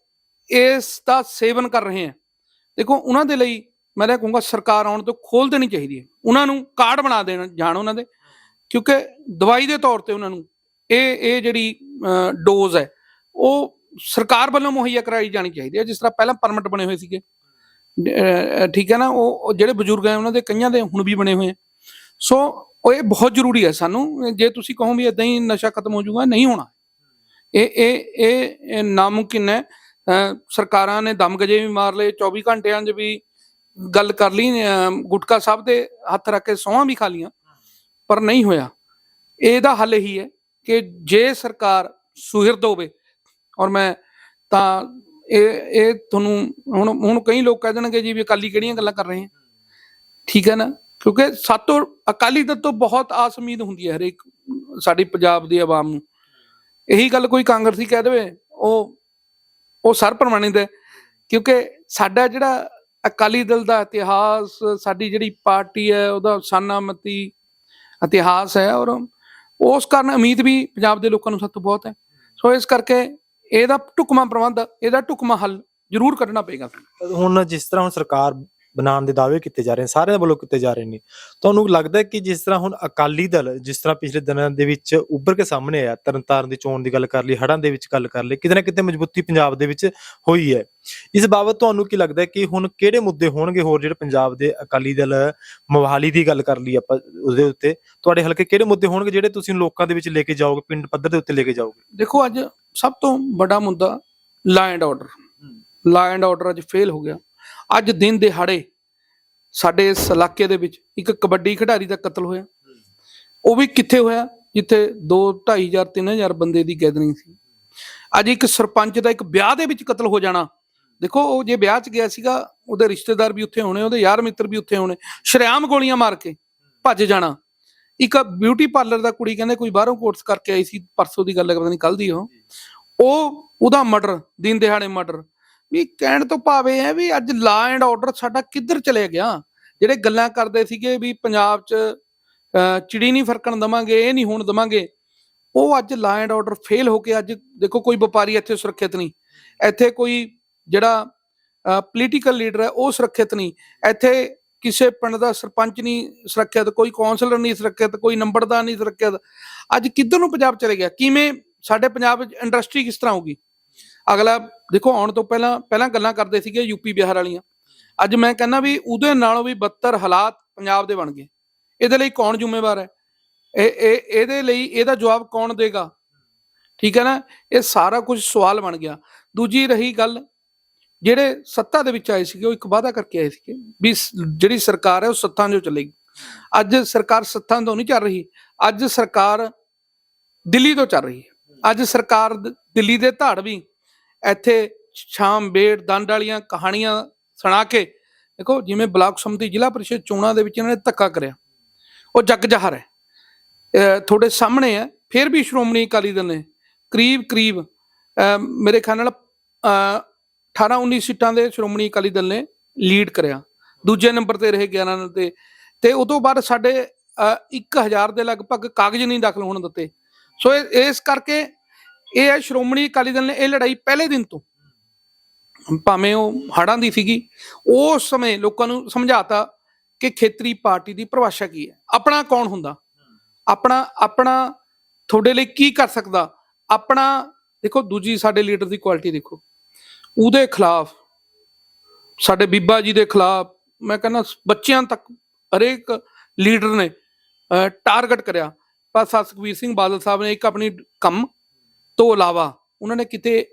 ਇਸ ਦਾ ਸੇਵਨ ਕਰ ਰਹੇ ਆ, ਦੇਖੋ ਉਹਨਾਂ ਦੇ ਲਈ ਮੈਂ ਤਾਂ ਕਹੂੰਗਾ ਸਰਕਾਰ ਆਉਣ ਤੋਂ ਖੋਲ ਦੇਣੀ ਚਾਹੀਦੀ ਹੈ। ਉਹਨਾਂ ਨੂੰ ਕਾਰਡ ਬਣਾ ਦੇਣ ਜਾਣ ਉਹਨਾਂ ਦੇ, ਕਿਉਂਕਿ ਦਵਾਈ ਦੇ ਤੌਰ ਤੇ ਉਹਨਾਂ ਨੂੰ ਇਹ ਇਹ ਜਿਹੜੀ ਡੋਜ਼ ਹੈ, ਉਹ ਸਰਕਾਰ ਵੱਲੋਂ ਮੁਹੱਈਆ ਕਰਾਈ ਜਾਣੀ ਚਾਹੀਦੀ ਹੈ। ਜਿਸ ਤਰ੍ਹਾਂ ਪਹਿਲਾਂ ਪਰਮਿਟ ਬਣੇ ਹੋਏ ਸੀਗੇ ਠੀਕ ਹੈ ਨਾ, ਉਹ ਜਿਹੜੇ ਬਜ਼ੁਰਗ ਹੈ ਉਹਨਾਂ ਦੇ ਕਈਆਂ ਦੇ ਹੁਣ ਵੀ ਬਣੇ ਹੋਏ ਆ। ਸੋ, ਉਹ ਇਹ ਬਹੁਤ ਜ਼ਰੂਰੀ ਹੈ ਸਾਨੂੰ। ਜੇ ਤੁਸੀਂ ਕਹੋ ਵੀ ਇਦਾਂ ਹੀ ਨਸ਼ਾ ਖਤਮ ਹੋ ਜਾਊਗਾ, ਨਹੀਂ ਹੋਣਾ। ਇਹ ਇਹ ਇਹ ਇਹ ਨਾਮੁਮਕਿਨ ਹੈ। ਅਹ ਸਰਕਾਰਾਂ ਨੇ ਦਮ ਗਜੇ ਵੀ ਮਾਰ ਲਏ 24 ਘੰਟਿਆਂ 'ਚ ਵੀ ਗੱਲ ਕਰ ਲਈ ਗੁਟਕਾ ਸਾਹਿਬ ਦੇ ਹੱਥ ਰੱਖ ਕੇ ਸੌਂਹਾਂ ਵੀ ਖਾ ਲੀਆਂ ਪਰ ਨਹੀਂ ਹੋਇਆ। ਇਹਦਾ ਹੱਲ ਇਹੀ ਹੈ ਕਿ ਜੇ ਸਰਕਾਰ ਸੁਹਿਰਦ ਹੋਵੇ, ਔਰ ਮੈਂ ਤਾਂ ਇਹ ਇਹ ਤੁਹਾਨੂੰ ਹੁਣ ਹੁਣ ਕਈ ਲੋਕ ਕਹਿ ਦੇਣਗੇ ਜੀ ਵੀ ਅਕਾਲੀ ਕਿਹੜੀਆਂ ਗੱਲਾਂ ਕਰ ਰਹੇ ਹੈ। ਠੀਕ ਹੈ ਨਾ? ਕਿਉਂਕਿ ਸਾਤੋਂ ਅਕਾਲੀ ਦਲ ਤੋਂ ਬਹੁਤ ਆਸ ਉਮੀਦ ਹੁੰਦੀ ਹੈ ਹਰੇਕ, ਸਾਡੀ ਪੰਜਾਬ ਦੀ ਆਵਾਮ ਨੂੰ। ਇਹੀ ਗੱਲ ਕੋਈ ਕਾਂਗਰਸੀ ਕਹਿ ਦੇਵੇ, ਉਹ ਉਹ ਸਰ ਪ੍ਰਮਾਣਿਤ ਹੈ। ਕਿਉਂਕਿ ਸਾਡਾ ਜਿਹੜਾ ਅਕਾਲੀ ਦਲ ਦਾ ਇਤਿਹਾਸ, ਸਾਡੀ ਜਿਹੜੀ ਪਾਰਟੀ ਹੈ, ਉਹਦਾ ਸਾਨਾਮਤੀ ਇਤਿਹਾਸ ਹੈ ਔਰ ਉਸ ਕਾਰਨ ਉਮੀਦ ਵੀ ਪੰਜਾਬ ਦੇ ਲੋਕਾਂ ਨੂੰ ਸਾਤੋਂ ਬਹੁਤ ਹੈ। ਸੋ ਇਸ ਕਰਕੇ ਇਹਦਾ ਢੁਕਮਾ ਪ੍ਰਬੰਧ, ਇਹਦਾ ਢੁਕਮਾ ਹੱਲ ਜ਼ਰੂਰ ਕੱਢਣਾ ਪਏਗਾ। ਹੁਣ ਜਿਸ ਤਰ੍ਹਾਂ ਹੁਣ ਸਰਕਾਰ ਬਣਾਉਣ ਦੇ ਦਾਅਵੇ ਕੀਤੇ ਜਾ ਰਹੇ ਨੇ ਸਾਰਿਆਂ ਵੱਲੋਂ ਕੀਤੇ ਜਾ ਰਹੇ ਨੇ। ਤੁਹਾਨੂੰ ਲੱਗਦਾ ਹੈ ਕਿ ਜਿਸ ਤਰ੍ਹਾਂ ਹੁਣ ਅਕਾਲੀ ਦਲ ਜਿਸ ਤਰ੍ਹਾਂ ਪਿਛਲੇ ਦਿਨਾਂ ਦੇ ਵਿੱਚ ਉੱਭਰ ਕੇ ਸਾਹਮਣੇ ਆਇਆ ਤਰਨਤਾਰਨ ਦੀ ਚੋਣ ਦੀ ਗੱਲ ਕਰ ਲਈ ਹੜ੍ਹਾਂ ਦੇ ਵਿੱਚ ਗੱਲ ਕਰ ਲਈ ਕਿਤੇ ਨਾ ਕਿਤੇ ਮਜ਼ਬੂਤੀ ਪੰਜਾਬ ਦੇ ਵਿੱਚ ਹੋਈ ਹੈ। ਇਸ ਬਾਬਤ ਤੁਹਾਨੂੰ ਕੀ ਲੱਗਦਾ ਹੈ ਕਿ ਹੁਣ ਕਿਹੜੇ ਮੁੱਦੇ ਹੋਣਗੇ ਹੋਰ ਜਿਹੜੇ ਪੰਜਾਬ ਦੇ ਅਕਾਲੀ ਦਲ ਮੋਹਾਲੀ ਦੀ ਗੱਲ ਕਰ ਲਈ ਆਪਾਂ ਉਹਦੇ ਉੱਤੇ? ਤੁਹਾਡੇ ਹਲਕੇ ਕਿਹੜੇ ਮੁੱਦੇ ਹੋਣਗੇ ਜਿਹੜੇ ਤੁਸੀਂ ਲੋਕਾਂ ਦੇ ਵਿੱਚ ਲੈ ਕੇ ਜਾਓਗੇ ਪਿੰਡ ਪੱਧਰ ਦੇ ਉੱਤੇ ਲੈ ਕੇ ਜਾਓਗੇ? ਦੇਖੋ ਅੱਜ ਸਭ ਤੋਂ ਵੱਡਾ ਮੁੱਦਾ law and order. Law and order ਅੱਜ ਫੇਲ ਹੋ ਗਿਆ। ਅੱਜ ਦਿਨ ਦਿਹਾੜੇ ਸਾਡੇ ਇਸ ਇਲਾਕੇ ਦੇ ਵਿੱਚ ਇੱਕ ਕਬੱਡੀ ਖਿਡਾਰੀ ਦਾ ਕਤਲ ਹੋਇਆ। ਉਹ ਵੀ ਕਿੱਥੇ ਹੋਇਆ? ਜਿੱਥੇ 2 2500 3000 ਬੰਦੇ ਦੀ ਗੈਦਰਿੰਗ ਸੀ। ਅੱਜ ਇੱਕ ਸਰਪੰਚ ਦਾ ਇੱਕ ਵਿਆਹ ਦੇ ਵਿੱਚ ਕਤਲ ਹੋ ਜਾਣਾ। ਦੇਖੋ, ਉਹ ਜੇ ਵਿਆਹ 'ਚ ਗਿਆ ਸੀਗਾ, ਉਹਦੇ ਰਿਸ਼ਤੇਦਾਰ ਵੀ ਉੱਥੇ ਹੋਣੇ, ਉਹਦੇ ਯਾਰ ਮਿੱਤਰ ਵੀ ਉੱਥੇ ਹੋਣੇ। ਸ਼ਰੇਆਮ ਗੋਲੀਆਂ ਮਾਰ ਕੇ ਭੱਜ ਜਾਣਾ। ਇੱਕ ਬਿਊਟੀ ਪਾਰਲਰ ਦਾ ਕੁੜੀ ਕਹਿੰਦੇ, ਕੋਈ ਬਾਹਰੋਂ ਕੋਰਸ ਕਰਕੇ ਆਈ ਸੀ, ਪਰਸੋਂ ਦੀ ਗੱਲ ਹੈ, ਪਤਾ ਨਹੀਂ ਕੱਲ ਦੀ ਉਹ। ਉਹ, ਉਹਦਾ ਮਰਡਰ, ਦਿਨ ਦਿਹਾੜੇ ਮਰਡਰ। ਵੀ ਕਹਿਣ ਤੋਂ ਭਾਵੇਂ ਹੈ ਵੀ ਅੱਜ ਲਾ ਐਂਡ ਆਰਡਰ ਸਾਡਾ ਕਿੱਧਰ ਚਲੇ ਗਿਆ? ਜਿਹੜੇ ਗੱਲਾਂ ਕਰਦੇ ਸੀਗੇ ਵੀ ਪੰਜਾਬ 'ਚ ਚਿੜੀ ਨਹੀਂ ਫਰਕਣ ਦਵਾਂਗੇ, ਇਹ ਨਹੀਂ ਹੋਣ ਦਵਾਂਗੇ, ਉਹ ਅੱਜ ਲਾ ਐਂਡ ਆਰਡਰ ਫੇਲ ਹੋ ਕੇ ਅੱਜ ਦੇਖੋ ਕੋਈ ਵਪਾਰੀ ਇੱਥੇ ਸੁਰੱਖਿਅਤ ਨਹੀਂ। ਇੱਥੇ ਕੋਈ ਜਿਹੜਾ ਪੋਲੀਟੀਕਲ ਲੀਡਰ ਹੈ ਉਹ ਸੁਰੱਖਿਅਤ ਨਹੀਂ। ਇੱਥੇ ਕਿਸੇ ਪਿੰਡ ਦਾ ਸਰਪੰਚ ਨਹੀਂ ਸੁਰੱਖਿਅਤ, ਕੋਈ ਕੌਂਸਲਰ ਨਹੀਂ ਸੁਰੱਖਿਅਤ, ਕੋਈ ਨੰਬਰਦਾਰ ਨਹੀਂ ਸੁਰੱਖਿਅਤ। ਅੱਜ ਕਿੱਧਰ ਨੂੰ ਪੰਜਾਬ ਚਲੇ ਗਿਆ? ਕਿਵੇਂ ਸਾਡੇ ਪੰਜਾਬ ਵਿੱਚ ਇੰਡਸਟਰੀ ਕਿਸ ਤਰ੍ਹਾਂ ਹੋਊਗੀ? ਅਗਲਾ ਦੇਖੋ ਆਉਣ ਤੋਂ ਪਹਿਲਾਂ ਪਹਿਲਾਂ ਗੱਲਾਂ ਕਰਦੇ ਸੀਗੇ ਯੂਪੀ ਬਿਹਾਰ ਵਾਲੀਆਂ। ਅੱਜ ਮੈਂ ਕਹਿੰਦਾ ਵੀ ਉਹਦੇ ਨਾਲੋਂ ਵੀ ਬੱਤਰ ਹਾਲਾਤ ਪੰਜਾਬ ਦੇ ਬਣ ਗਏ। ਇਹਦੇ ਲਈ ਕੌਣ ਜ਼ਿੰਮੇਵਾਰ ਹੈ? ਇਹ ਇਹ, ਇਹਦੇ ਲਈ ਇਹਦਾ ਜਵਾਬ ਕੌਣ ਦੇਗਾ? ਠੀਕ ਹੈ ਨਾ? ਇਹ ਸਾਰਾ ਕੁਝ ਸਵਾਲ ਬਣ ਗਿਆ। ਦੂਜੀ ਰਹੀ ਗੱਲ, ਜਿਹੜੇ ਸੱਤਾ ਦੇ ਵਿੱਚ ਆਏ ਸੀਗੇ, ਉਹ ਇੱਕ ਵਾਅਦਾ ਕਰਕੇ ਆਏ ਸੀਗੇ ਵੀ ਜਿਹੜੀ ਸਰਕਾਰ ਹੈ ਉਹ ਸੱਤਾਂ 'ਚੋਂ ਚੱਲੇਗੀ। ਅੱਜ ਸਰਕਾਰ ਸੱਤਾਂ ਤੋਂ ਨਹੀਂ ਚੱਲ ਰਹੀ, ਅੱਜ ਸਰਕਾਰ ਦਿੱਲੀ ਤੋਂ ਚੱਲ ਰਹੀ ਹੈ। ਅੱਜ ਸਰਕਾਰ ਦਿੱਲੀ ਦੇ ਧਾੜ ਵੀ ਇੱਥੇ ਸ਼ਾਮ ਬੇੜ ਦੰਡ ਵਾਲੀਆਂ ਕਹਾਣੀਆਂ ਸੁਣਾ ਕੇ ਦੇਖੋ ਜਿਵੇਂ ਬਲਾਕ ਸਮਿਤੀ ਜ਼ਿਲ੍ਹਾ ਪਰਿਸ਼ਦ ਚੋਣਾਂ ਦੇ ਵਿੱਚ ਇਹਨਾਂ ਨੇ ਧੱਕਾ ਕਰਿਆ। ਉਹ ਜੱਗ ਜਹਰ ਹੈ। ਤੁਹਾਡੇ ਸਾਹਮਣੇ ਹੈ ਫਿਰ ਵੀ ਸ਼੍ਰੋਮਣੀ ਅਕਾਲੀ ਦਲ ਨੇ ਕਰੀਬ ਕਰੀਬ ਮੇਰੇ ਖਿਆਲ ਨਾਲ ਅਹ 18 19 ਸੀਟਾਂ ਦੇ ਸ਼੍ਰੋਮਣੀ ਅਕਾਲੀ ਦਲ ਨੇ ਲੀਡ ਕਰਿਆ। ਦੂਜੇ ਨੰਬਰ ਤੇ ਰਹੇ 11 ਤੇ। ਤੇ ਉਸ ਤੋਂ ਬਾਅਦ ਸਾਡੇ ਅਹ, 1000 ਦੇ ਲਗਭਗ ਕਾਗਜ਼ ਨਹੀਂ ਦਾਖਲ ਹੋਣ ਦਿੱਤੇ। ਸੋ ਇਸ ਕਰਕੇ ਇਹ ਹੈ, ਸ਼੍ਰੋਮਣੀ ਅਕਾਲੀ ਦਲ ਨੇ ਇਹ ਲੜਾਈ ਪਹਿਲੇ ਦਿਨ ਤੋਂ ਭਾਵੇਂ ਉਹ ਹੜਾਂ ਦੀ ਸੀਗੀ, ਉਸ ਸਮੇਂ ਲੋਕਾਂ ਨੂੰ ਸਮਝਾਤਾ ਕਿ ਖੇਤਰੀ ਪਾਰਟੀ ਦੀ ਪਰਿਭਾਸ਼ਾ ਕੀ ਹੈ? ਆਪਣਾ ਕੌਣ ਹੁੰਦਾ? ਆਪਣਾ ਆਪਣਾ ਤੁਹਾਡੇ ਲਈ ਕੀ ਕਰ ਸਕਦਾ? ਆਪਣਾ, ਦੇਖੋ, ਦੂਜੀ ਸਾਡੇ ਲੀਡਰ ਦੀ ਕੁਆਲਿਟੀ ਦੇਖੋ। ਉਹਦੇ ਖਿਲਾਫ, ਸਾਡੇ ਬੀਬਾ ਜੀ ਦੇ ਖਿਲਾਫ, ਮੈਂ ਕਹਿੰਦਾ ਬੱਚਿਆਂ ਤੱਕ ਹਰੇਕ ਲੀਡਰ ਨੇ ਟਾਰਗੇਟ ਕਰਿਆ। ਪਰ ਸੁਖਬੀਰ ਸਿੰਘ ਬਾਦਲ ਸਾਹਿਬ ਨੇ ਇੱਕ ਆਪਣੀ ਕੰਮ ਤੋਂ ਇਲਾਵਾ ਉਹਨਾਂ ਨੇ ਕਿਤੇ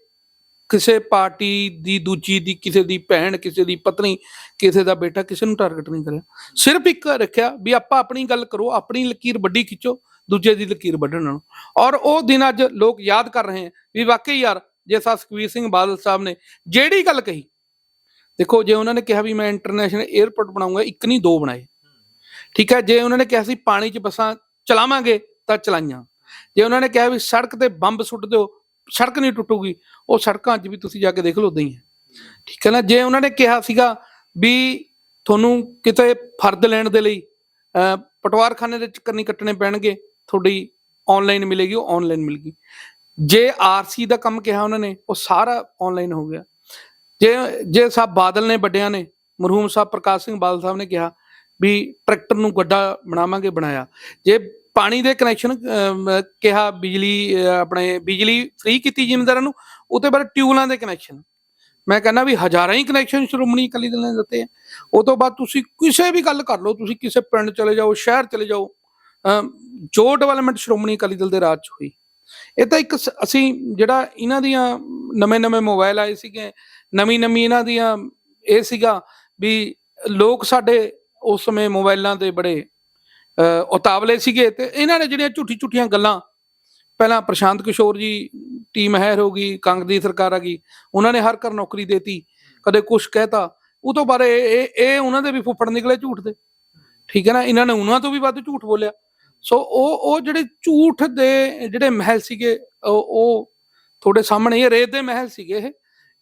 ਕਿਸੇ ਪਾਰਟੀ ਦੀ ਦੂਜੀ ਦੀ, ਕਿਸੇ ਦੀ ਭੈਣ, ਕਿਸੇ ਦੀ ਪਤਨੀ, ਕਿਸੇ ਦਾ ਬੇਟਾ ਕਿਸੇ ਨੂੰ ਟਾਰਗੇਟ ਨਹੀਂ ਕਰਿਆ। ਸਿਰਫ ਇੱਕ ਰੱਖਿਆ ਵੀ ਆਪਾਂ ਆਪਣੀ ਗੱਲ ਕਰੋ, ਆਪਣੀ ਲਕੀਰ ਵੱਡੀ ਖਿੱਚੋ, ਦੂਜੇ ਦੀ ਲਕੀਰ ਵੱਢਣ ਨਾਲੋਂ। ਔਰ ਉਹ ਦਿਨ ਅੱਜ ਲੋਕ ਯਾਦ ਕਰ ਰਹੇ ਹਨ ਵੀ ਵਾਕਈ ਯਾਰ, ਜੇ ਸੁਖਬੀਰ ਸਿੰਘ ਬਾਦਲ ਸਾਹਿਬ ਨੇ ਜਿਹੜੀ ਗੱਲ ਕਹੀ, ਦੇਖੋ ਜੇ ਉਹਨਾਂ ਨੇ ਕਿਹਾ ਵੀ ਮੈਂ ਇੰਟਰਨੈਸ਼ਨਲ 에ਅਰਪੋਰਟ ਬਣਾਉਂਗਾ, ਇੱਕ ਨਹੀਂ, ਦੋ ਬਣਾਏ। ਠੀਕ ਹੈ, ਜੇ ਉਹਨਾਂ ਨੇ ਕਿਹਾ ਸੀ ਪਾਣੀ 'ਚ ਬੱਸਾਂ ਚਲਾਵਾਂਗੇ, ਤਾਂ ਚਲਾਈਆਂ। ਜੇ ਉਹਨਾਂ ਨੇ ਕਿਹਾ ਵੀ ਸੜਕ ਤੇ ਬੰਬ ਸੁੱਟ ਦਿਓ, ਸੜਕ ਨਹੀਂ ਟੁੱਟੂਗੀ, ਉਹ ਸੜਕਾਂ ਅੱਜ ਵੀ ਤੁਸੀਂ ਜਾ ਕੇ ਦੇਖ ਲਓ ਉਦਾਂ ਹੀ ਹੈ। ਠੀਕ ਹੈ ਨਾ? ਜੇ ਉਹਨਾਂ ਨੇ ਕਿਹਾ ਸੀਗਾ ਵੀ ਤੁਹਾਨੂੰ ਕਿਤੇ ਫਰਦ ਲੈਣ ਦੇ ਲਈ ਪਟਵਾਰਖਾਨੇ ਦੇ ਚੱਕਰ ਨਹੀਂ ਕੱਟਣੇ ਪੈਣਗੇ, ਤੁਹਾਡੀ ਆਨਲਾਈਨ ਮਿਲੇਗੀ, ਉਹ ਆਨਲਾਈਨ ਮਿਲ ਗਈ। ਜੇ ਆਰਸੀ ਦਾ ਕੰਮ ਕਿਹਾ ਉਹਨਾਂ ਨੇ, ਉਹ ਸਾਰਾ ਆਨਲਾਈਨ ਹੋ ਗਿਆ। ਜੇ ਜੇ ਸਾਹਿਬ ਬਾਦਲ ਨੇ ਵੱਡਿਆਂ ਨੇ, ਮਰਹੂਮ ਸਾਹਿਬ ਪ੍ਰਕਾਸ਼ ਸਿੰਘ ਬਾਦਲ ਸਾਹਿਬ ਨੇ ਕਿਹਾ ਵੀ ਟਰੈਕਟਰ ਨੂੰ ਗੱਡਾ ਬਣਾਵਾਂਗੇ ਬਣਾਇਆ। ਜੇ ਪਾਣੀ ਦੇ ਕਨੈਕਸ਼ਨ ਕਿਹਾ ਬਿਜਲੀ ਆਪਣੇ ਬਿਜਲੀ ਫ੍ਰੀ ਕੀਤੀ ਜ਼ਿਮੀਂਦਾਰਾਂ ਨੂੰ, ਉਹਦੇ ਬਾਅਦ ਟਿਊਬਲਾਂ ਦੇ ਕਨੈਕਸ਼ਨ ਮੈਂ ਕਹਿੰਦਾ ਵੀ ਹਜ਼ਾਰਾਂ ਹੀ ਕਨੈਕਸ਼ਨ ਸ਼੍ਰੋਮਣੀ ਅਕਾਲੀ ਦਲ ਨੇ ਦਿੱਤੇ ਆ। ਉਹ ਤੋਂ ਬਾਅਦ ਤੁਸੀਂ ਕਿਸੇ ਵੀ ਗੱਲ ਕਰ ਲਓ, ਤੁਸੀਂ ਕਿਸੇ ਪਿੰਡ ਚਲੇ ਜਾਓ, ਸ਼ਹਿਰ ਚਲੇ ਜਾਓ ਜੋ ਡਿਵੈਲਪਮੈਂਟ ਸ਼੍ਰੋਮਣੀ ਅਕਾਲੀ ਦਲ ਦੇ ਰਾਜ 'ਚ ਹੋਈ। ਇਹ ਤਾਂ ਇੱਕ ਸ- ਅਸੀਂ ਜਿਹੜਾ ਇਹਨਾਂ ਦੀਆਂ ਨਵੇਂ ਨਵੇਂ ਮੋਬਾਈਲ ਆਏ ਸੀਗੇ, ਨਵੀਂ ਨਵੀਂ ਇਹਨਾਂ ਦੀਆਂ ਇਹ ਸੀਗਾ ਵੀ ਲੋਕ ਸਾਡੇ ਉਸ ਸਮੇਂ ਮੋਬਾਈਲਾਂ ਤੇ ਬੜੇ ਉਤਾਵਲੇ ਸੀਗੇ ਤੇ ਇਹਨਾਂ ਨੇ ਜਿਹੜੀਆਂ ਝੂਠੀ ਝੂਠੀਆਂ ਗੱਲਾਂ, ਪਹਿਲਾਂ ਪ੍ਰਸ਼ਾਂਤ ਕਿਸ਼ੋਰ ਜੀ ਟੀਮ ਹੈਰ ਹੋ ਗਈ, ਕਾਂਗਰਸ ਦੀ ਸਰਕਾਰ ਆ ਗਈ, ਉਹਨਾਂ ਨੇ ਹਰ ਘਰ ਨੌਕਰੀ ਦੇਤੀ, ਕਦੇ ਕੁਛ ਕਹਿਤਾ, ਉਹ ਤੋਂ ਬਾਰੇ ਇਹ, ਇਹ- ਉਹਨਾਂ ਦੇ ਵੀ ਫੁੱਫੜ ਨਿਕਲੇ ਝੂਠ ਦੇ। ਠੀਕ ਹੈ ਨਾ? ਇਹਨਾਂ ਨੇ ਉਹਨਾਂ ਤੋਂ ਵੀ ਵੱਧ ਝੂਠ ਬੋਲਿਆ। ਸੋ ਉਹ ਉਹ ਜਿਹੜੇ ਝੂਠ ਦੇ ਜਿਹੜੇ ਮਹਿਲ ਸੀਗੇ, ਉਹ ਤੁਹਾਡੇ ਸਾਹਮਣੇ ਇਹ ਰੇਤ ਦੇ ਮਹਿਲ ਸੀਗੇ ਇਹ।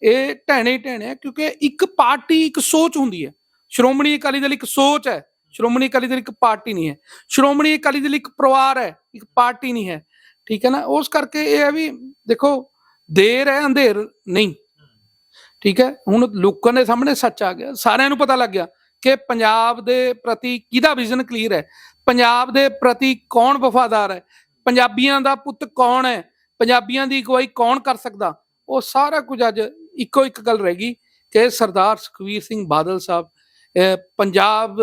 ਇਹ ਢਹਿਣੇ ਹੀ ਢਹਿਣੇ ਆ, ਕਿਉਂਕਿ ਇੱਕ ਪਾਰਟੀ, ਇੱਕ ਸੋਚ ਹੁੰਦੀ ਹੈ। ਸ਼੍ਰੋਮਣੀ ਅਕਾਲੀ ਦਲ ਇੱਕ ਸੋਚ ਹੈ। ਸ਼੍ਰੋਮਣੀ ਅਕਾਲੀ ਦਲ ਇੱਕ ਪਾਰਟੀ ਨਹੀਂ ਹੈ। ਸ਼੍ਰੋਮਣੀ ਅਕਾਲੀ ਦਲ ਇੱਕ ਪਰਿਵਾਰ ਹੈ, ਇੱਕ ਪਾਰਟੀ ਨਹੀਂ ਹੈ। ਠੀਕ ਹੈ ਨਾ? ਉਸ ਕਰਕੇ ਇਹ ਹੈ ਵੀ ਦੇਖੋ, ਦੇਰ ਹੈ, ਅੰਧੇਰ ਨਹੀਂ। ਠੀਕ ਹੈ? ਹੁਣ ਲੋਕਾਂ ਦੇ ਸਾਹਮਣੇ ਸੱਚ ਆ ਗਿਆ। ਸਾਰਿਆਂ ਨੂੰ ਪਤਾ ਲੱਗ ਗਿਆ ਕਿ ਪੰਜਾਬ ਦੇ ਪ੍ਰਤੀ ਕਿਹਦਾ ਵਿਜ਼ਨ ਕਲੀਅਰ ਹੈ? ਪੰਜਾਬ ਦੇ ਪ੍ਰਤੀ ਕੌਣ ਵਫਾਦਾਰ ਹੈ? ਪੰਜਾਬੀਆਂ ਦਾ ਪੁੱਤ ਕੌਣ ਹੈ? ਪੰਜਾਬੀਆਂ ਦੀ ਅਗਵਾਈ ਕੌਣ ਕਰ ਸਕਦਾ? ਉਹ ਸਾਰਾ ਕੁਝ ਅੱਜ ਇੱਕੋ ਇੱਕ ਗੱਲ ਰਹਿ ਗਈ ਕਿ ਸਰਦਾਰ ਸੁਖਵੀਰ ਸਿੰਘ ਬਾਦਲ ਸਾਹਿਬ ਪੰਜਾਬ